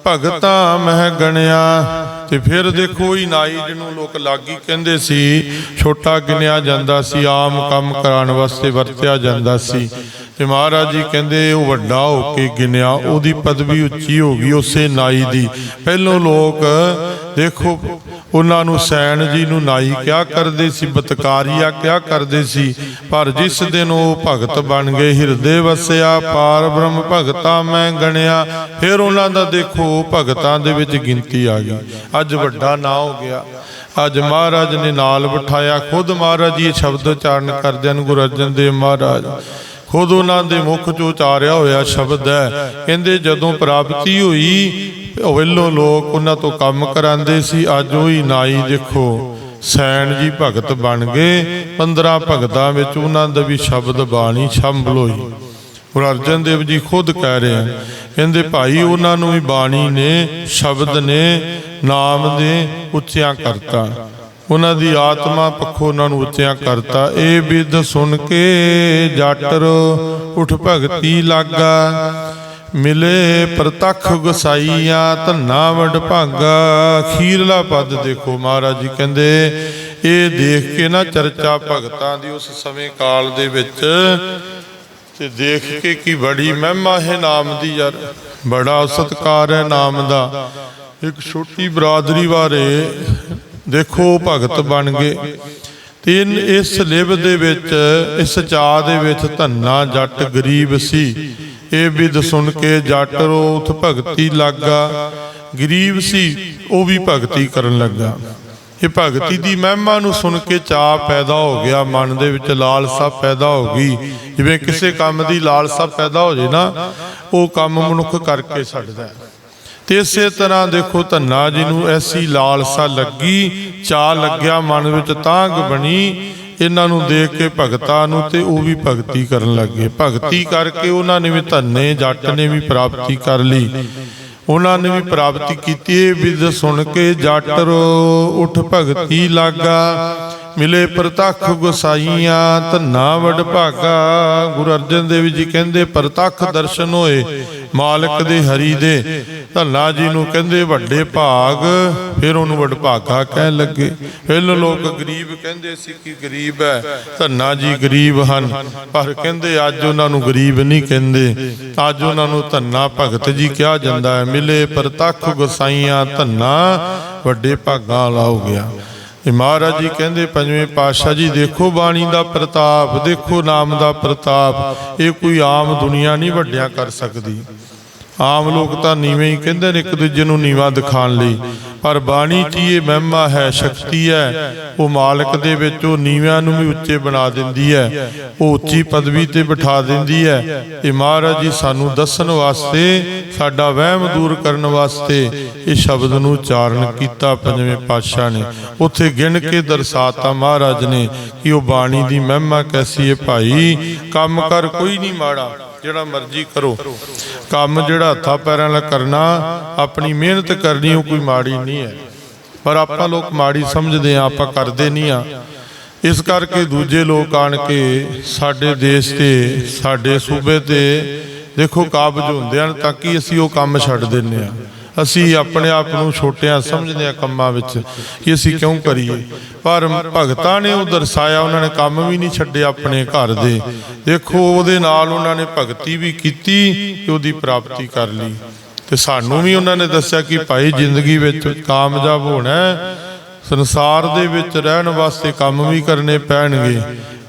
ਭਗਤਾ ਮਹਿ ਗਣਿਆ ਤੇ ਫਿਰ ਦੇਖੋ ਇਹ ਨਾਈ ਜਿਹਨੂੰ ਲੋਕ ਲਾਗੀ ਕਹਿੰਦੇ ਸੀ, ਛੋਟਾ ਗਿਣਿਆ ਜਾਂਦਾ ਸੀ, ਆਮ ਕੰਮ ਕਰਾਉਣ ਵਾਸਤੇ ਵਰਤਿਆ ਜਾਂਦਾ ਸੀ। ਤੇ ਮਹਾਰਾਜ ਜੀ ਕਹਿੰਦੇ, ਉਹ ਵੱਡਾ ਹੋ ਕੇ ਗਿਣਿਆ, ਉਹਦੀ ਪਦਵੀ ਉੱਚੀ ਹੋ ਗਈ ਉਸੇ ਨਾਈ ਦੀ। ਪਹਿਲੋਂ ਲੋਕ ਦੇਖੋ, ਉਹਨਾਂ ਨੂੰ ਸੈਣ ਜੀ ਨੂੰ ਨਾਈ ਕਿਹਾ ਕਰਦੇ ਸੀ, ਬਤਕਾਰੀਆ ਕਿਹਾ ਕਰਦੇ ਸੀ, ਪਰ ਜਿਸ ਦਿਨ ਉਹ ਭਗਤ ਬਣ ਗਏ, ਹਿਰਦੇ ਵਸਿਆ, ਪਾਰ ਬ੍ਰਹਮ ਭਗਤਾ ਮੈਂ ਗਣਿਆ, ਫਿਰ ਉਹਨਾਂ ਦਾ ਦੇਖੋ ਭਗਤਾਂ ਦੇ ਵਿੱਚ ਗਿਣਤੀ ਆ ਗਈ। ਅੱਜ ਵੱਡਾ ਨਾਂ ਹੋ ਗਿਆ। ਅੱਜ ਮਹਾਰਾਜ ਨੇ ਨਾਲ ਬਿਠਾਇਆ, ਖੁਦ ਮਹਾਰਾਜ ਜੀ ਇਹ ਸ਼ਬਦ ਉਚਾਰਨ ਕਰਦੇ ਹਨ, ਗੁਰੂ ਅਰਜਨ ਦੇਵ ਮਹਾਰਾਜ। ਖੁਦ ਉਹਨਾਂ ਦੇ ਮੁਖ ਚ ਉਚਾਰਿਆ ਹੋਇਆ ਸ਼ਬਦ ਹੈ। ਕਹਿੰਦੇ ਜਦੋਂ ਪ੍ਰਾਪਤੀ ਹੋਈ, ਵੱਲੋਂ ਲੋਕ ਉਹਨਾਂ ਤੋਂ ਕੰਮ ਕਰਾਉਂਦੇ ਸੀ, ਅੱਜ ਉਹੀ ਨਾਈ ਦੇਖੋ। ਸੈਣ ਜੀ ਭਗਤ ਬਣ ਗਏ 15 ਭਗਤਾਂ ਵਿੱਚ ਉਹਨਾਂ ਦਾ ਵੀ ਸ਼ਬਦ ਬਾਣੀ ਸ਼ਾਮਲ ਹੋਈ। ਗੁਰੂ ਅਰਜਨ ਦੇਵ ਜੀ ਖੁਦ ਕਹਿ ਰਹੇ ਹਨ, ਕਹਿੰਦੇ ਭਾਈ ਉਹਨਾਂ ਨੂੰ ਵੀ ਬਾਣੀ ਨੇ, ਸ਼ਬਦ ਨੇ, ਨਾਮ ਦੇ ਉੱਚਿਆਂ ਕਰਤਾ। ਉਹਨਾਂ ਦੀ ਆਤਮਾ ਪੱਖੋਂ ਉਹਨਾਂ ਨੂੰ ਉੱਚਿਆਂ ਕਰਤਾ। ਇਹ ਵਿਦ ਸੁਣ ਕੇ ਜਾਟਰ ਉਠ ਭਗਤੀ ਲਾਗਾ। ਮਿਲੇ ਪ੍ਰਤੱਖ ਗਸਾਈਆਂ, ਧੰਨਾ ਵਡ ਭਾਗਾ। ਖੀਰਲਾ ਪਦ ਦੇਖੋ ਮਹਾਰਾਜ ਜੀ ਕਹਿੰਦੇ, ਇਹ ਦੇਖ ਕੇ ਨਾ ਚਰਚਾ ਭਗਤਾਂ ਦੀ ਉਸ ਸਮੇਂ ਕਾਲ ਦੇ ਵਿੱਚ ਤੇ ਦੇਖ ਕੇ ਕੀ ਬੜੀ ਮਹਿਮਾ ਹੈ ਨਾਮ ਦੀ ਯਾਰ। ਬੜਾ ਸਤਕਾਰ ਹੈ ਨਾਮ ਦਾ। ਇੱਕ ਛੋਟੀ ਬਰਾਦਰੀ ਬਾਰੇ ਦੇਖੋ ਭਗਤ ਬਣ ਗਏ। ਤੇ ਇਸ ਲਿਵ ਦੇ ਵਿੱਚ, ਇਸ ਚਾਹ ਦੇ ਵਿੱਚ ਧੰਨਾ ਜੱਟ ਗਰੀਬ ਸੀ। ਇਹ ਵਿਦ ਸੁਣ ਕੇ ਜੱਟ ਰੋਥ ਭਗਤੀ ਲੱਗਾ। ਗਰੀਬ ਸੀ, ਉਹ ਵੀ ਭਗਤੀ ਕਰਨ ਲੱਗਾ। ਇਹ ਭਗਤੀ ਦੀ ਮਹਿਮਾ ਨੂੰ ਸੁਣ ਕੇ ਚਾਹ ਪੈਦਾ ਹੋ ਗਿਆ। ਮਨ ਦੇ ਵਿੱਚ ਲਾਲਸਾ ਪੈਦਾ ਹੋ ਗਈ। ਜਿਵੇਂ ਕਿਸੇ ਕੰਮ ਦੀ ਲਾਲਸਾ ਪੈਦਾ ਹੋ ਜੇ ਨਾ, ਉਹ ਕੰਮ ਮਨੁੱਖ ਕਰਕੇ ਛੱਡਦਾ ਹੈ। ਤੇ ਇਸੇ ਤਰ੍ਹਾਂ ਦੇਖੋ ਧੰਨਾ ਜੀ ਨੂੰ ਐਸੀ ਲਾਲਸਾ ਲੱਗੀ ਚਾ ਲੱਗਿਆ, ਮਨ ਵਿੱਚ ਤਾਂਗ ਬਣੀ, ਇਹਨਾਂ ਨੂੰ ਦੇਖ ਕੇ ਭਗਤਾ ਨੂੰ ਤੇ ਉਹ ਵੀ ਭਗਤੀ ਕਰਨ ਲੱਗੇ। ਭਗਤੀ ਕਰਕੇ ਉਹਨਾਂ ਨੇ ਵੀ ਧੰਨੇ, ਜੱਟ ਨੇ ਵੀ ਪ੍ਰਾਪਤੀ ਕਰ ਲਈ। ਉਹਨਾਂ ਨੇ ਵੀ ਪ੍ਰਾਪਤੀ ਕੀਤੀ। ਇਹ ਵਿਦ ਸੁਣ ਕੇ ਜੱਟ ਉੱਠ ਭਗਤੀ ਲਾਗਾ। ਮਿਲੇ ਪ੍ਰਤੱਖ ਗੁਸਾਈਆਂ, ਧੰਨਾ ਵਡ ਭਾਗਾ। ਗੁਰੂ ਅਰਜਨ ਦੇਵ ਜੀ ਕਹਿੰਦੇ, ਪ੍ਰਤੱਖ ਦਰਸ਼ਨ ਹੋਏ, ਮਾਲਕ ਦੇ ਹਰੀ ਦੇ। ਧੰਨਾ ਜੀ ਨੂੰ ਕਹਿੰਦੇ, ਵੱਡੇ ਭਾਗ, ਫਿਰ ਉਹਨੂੰ ਵਡ ਭਾਗਾ ਕਹਿਣ ਲੱਗੇ। ਫਿਰ ਲੋਕ ਗਰੀਬ ਕਹਿੰਦੇ ਸੀ ਕਿ ਗਰੀਬ ਹੈ ਧੰਨਾ ਜੀ ਗਰੀਬ ਹਨ, ਪਰ ਕਹਿੰਦੇ, ਅੱਜ ਉਹਨਾਂ ਨੂੰ ਗਰੀਬ ਨਹੀਂ ਕਹਿੰਦੇ। ਅੱਜ ਉਹਨਾਂ ਨੂੰ ਧੰਨਾ ਭਗਤ ਜੀ ਕਿਹਾ ਜਾਂਦਾ ਹੈ ਮਿਲੇ ਪ੍ਰਤੱਖ ਗੁਸਾਈਆਂ, ਧੰਨਾ ਵੱਡੇ ਭਾਗਾਂ ਵਾਲਾ ਹੋ ਗਿਆ। ਇਹ ਮਹਾਰਾਜ ਜੀ ਕਹਿੰਦੇ ਪੰਜਵੇਂ ਪਾਤਸ਼ਾਹ ਜੀ, ਦੇਖੋ ਬਾਣੀ ਦਾ ਪ੍ਰਤਾਪ, ਦੇਖੋ ਨਾਮ ਦਾ ਪ੍ਰਤਾਪ, ਇਹ ਕੋਈ ਆਮ ਦੁਨੀਆ ਨਹੀਂ ਵੱਡਿਆਂ ਕਰ ਸਕਦੀ। ਆਮ ਲੋਕ ਤਾਂ ਨੀਵੇਂ ਹੀ ਕਹਿੰਦੇ ਨੇ, ਇੱਕ ਦੂਜੇ ਨੂੰ ਨੀਵਾ ਦਿਖਾਣ ਲਈ। ਪਰ ਬਾਣੀ 'ਚ ਇਹ ਮਹਿਮਾ ਹੈ, ਸ਼ਕਤੀ ਹੈ। ਉਹ ਮਾਲਕ ਦੇ ਵਿੱਚ, ਉਹ ਨੀਵਿਆਂ ਨੂੰ ਵੀ ਉੱਚੇ ਬਣਾ ਦਿੰਦੀ ਹੈ। ਉਹ ਉੱਚੀ ਪਦਵੀ ਤੇ ਬਿਠਾ ਦਿੰਦੀ ਹੈ। ਇਹ ਮਹਾਰਾਜ ਜੀ ਸਾਨੂੰ ਦੱਸਣ ਵਾਸਤੇ, ਸਾਡਾ ਵਹਿਮ ਦੂਰ ਕਰਨ ਵਾਸਤੇ ਇਹ ਸ਼ਬਦ ਨੂੰ ਉਚਾਰਨ ਕੀਤਾ ਪੰਜਵੇਂ ਪਾਤਸ਼ਾਹ ਨੇ। ਉੱਥੇ ਗਿਣ ਕੇ ਦਰਸਾਤਾ ਮਹਾਰਾਜ ਨੇ ਕਿ ਉਹ ਬਾਣੀ ਦੀ ਮਹਿਮਾ ਕੈਸੀ ਹੈ ਭਾਈ। ਕੰਮ ਕਰ ਕੋਈ ਨਹੀਂ ਮਾੜਾ। ਜਿਹੜਾ ਮਰਜ਼ੀ ਕਰੋ। ਕੰਮ ਜਿਹੜਾ ਹੱਥਾਂ ਪੈਰਾਂ ਨਾਲ ਕਰਨਾ, ਆਪਣੀ ਮਿਹਨਤ ਕਰਨੀ ਉਹ ਕੋਈ ਮਾੜੀ ਨਹੀਂ ਹੈ। ਪਰ ਆਪਾਂ ਲੋਕ ਮਾੜੀ ਸਮਝਦੇ ਆ ਆਪਾਂ ਕਰਦੇ ਨਹੀਂ ਆ ਇਸ ਕਰਕੇ ਦੂਜੇ ਲੋਕ ਆਣ ਕੇ ਸਾਡੇ ਦੇਸ਼ ਤੇ, ਸਾਡੇ ਸੂਬੇ ਤੇ ਦੇਖੋ ਕਾਬਜ ਹੁੰਦੇ ਹਨ ਤਾਂ ਕਿ ਅਸੀਂ ਉਹ ਕੰਮ ਛੱਡ ਦਿੰਨੇ ਆ ਅਸੀਂ ਆਪਣੇ ਆਪ ਨੂੰ ਛੋਟਿਆਂ ਸਮਝਦੇ ਆ ਕੰਮਾਂ ਵਿੱਚ ਕਿ ਅਸੀਂ ਕਿਉਂ ਕਰੀਏ। ਪਰ ਭਗਤਾਂ ਨੇ ਉਹ ਦਰਸਾਇਆ, ਉਹਨਾਂ ਨੇ ਕੰਮ ਵੀ ਨਹੀਂ ਛੱਡੇ ਆਪਣੇ ਘਰ ਦੇ। ਦੇਖੋ, ਉਹਦੇ ਨਾਲ ਉਹਨਾਂ ਨੇ ਭਗਤੀ ਵੀ ਕੀਤੀ ਤੇ ਉਹਦੀ ਪ੍ਰਾਪਤੀ ਕਰ ਲਈ। ਤੇ ਸਾਨੂੰ ਵੀ ਉਹਨਾਂ ਨੇ ਦੱਸਿਆ ਕਿ ਭਾਈ, ਜ਼ਿੰਦਗੀ ਵਿੱਚ ਕਾਮਯਾਬ ਹੋਣਾ ਸੰਸਾਰ ਦੇ ਵਿੱਚ ਰਹਿਣ ਵਾਸਤੇ ਕੰਮ ਵੀ ਕਰਨੇ ਪੈਣਗੇ।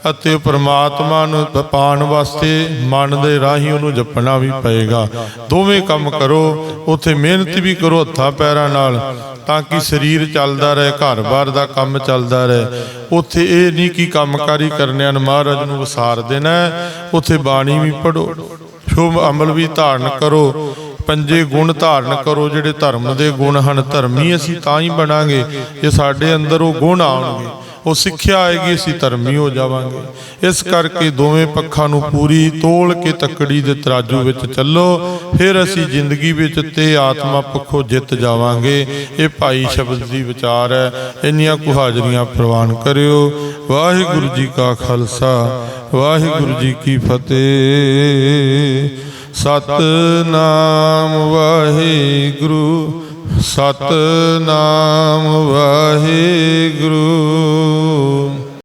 ਅਤੇ ਪ੍ਰਮਾਤਮਾ ਨੂੰ ਪਾਣ ਵਾਸਤੇ ਮਨ ਦੇ ਰਾਹੀਂ ਉਹਨੂੰ ਜਪਣਾ ਵੀ ਪਏਗਾ। ਦੋਵੇਂ ਕੰਮ ਕਰੋ, ਉਥੇ ਮਿਹਨਤ ਵੀ ਕਰੋ ਹੱਥਾਂ ਪੈਰਾਂ ਨਾਲ, ਤਾਂ ਕਿ ਸਰੀਰ ਚੱਲਦਾ ਰਹੇ ਘਰ-ਬਾਰ ਦਾ ਕੰਮ ਚੱਲਦਾ ਰਹੇ। ਉਥੇ ਇਹ ਨਹੀਂ ਕਿ ਕੰਮਕਾਰੀ ਕਰਨਿਆਂ ਨੂੰ ਮਹਾਰਾਜ ਨੂੰ ਵਸਾਰ ਦੇਣਾ ਉਥੇ ਬਾਣੀ ਵੀ ਪੜੋ ਸ਼ੁਭ ਅਮਲ ਵੀ ਧਾਰਨ ਕਰੋ, ਪੰਜੇ ਗੁਣ ਧਾਰਨ ਕਰੋ, ਜਿਹੜੇ ਧਰਮ ਦੇ ਗੁਣ ਹਨ, ਧਰਮੀ ਅਸੀਂ ਤਾਂ ਹੀ ਬਣਾਂਗੇ, ਜੇ ਸਾਡੇ ਅੰਦਰ ਉਹ ਗੁਣ ਆਉਣਗੇ। ਉਹ ਸਿੱਖਿਆ ਆਏਗੀ, ਅਸੀਂ ਧਰਮੀ ਹੋ ਜਾਵਾਂਗੇ। ਇਸ ਕਰਕੇ ਦੋਵੇਂ ਪੱਖਾਂ ਨੂੰ ਪੂਰੀ ਤੋਲ ਕੇ ਤੱਕੜੀ ਦੇ ਤਰਾਜੂ ਵਿੱਚ ਚੱਲੋ। ਫਿਰ ਅਸੀਂ ਜ਼ਿੰਦਗੀ ਵਿੱਚ ਤੇ ਆਤਮਾ ਪੱਖੋਂ ਜਿੱਤ ਜਾਵਾਂਗੇ। ਇਹ ਭਾਈ ਸ਼ਬਦ ਦੀ ਵਿਚਾਰ ਹੈ। ਇੰਨੀਆਂ ਕੁ ਹਾਜ਼ਰੀਆਂ ਪ੍ਰਵਾਨ ਕਰਿਓ। ਵਾਹਿਗੁਰੂ ਜੀ ਕਾ ਖਾਲਸਾ, ਵਾਹਿਗੁਰੂ ਜੀ ਕੀ ਫਤਿਹ। ਸਤਨਾਮ ਵਾਹਿਗੁਰੂ। ਸਤ ਨਾਮ ਵਾਹਿਗੁਰੂ।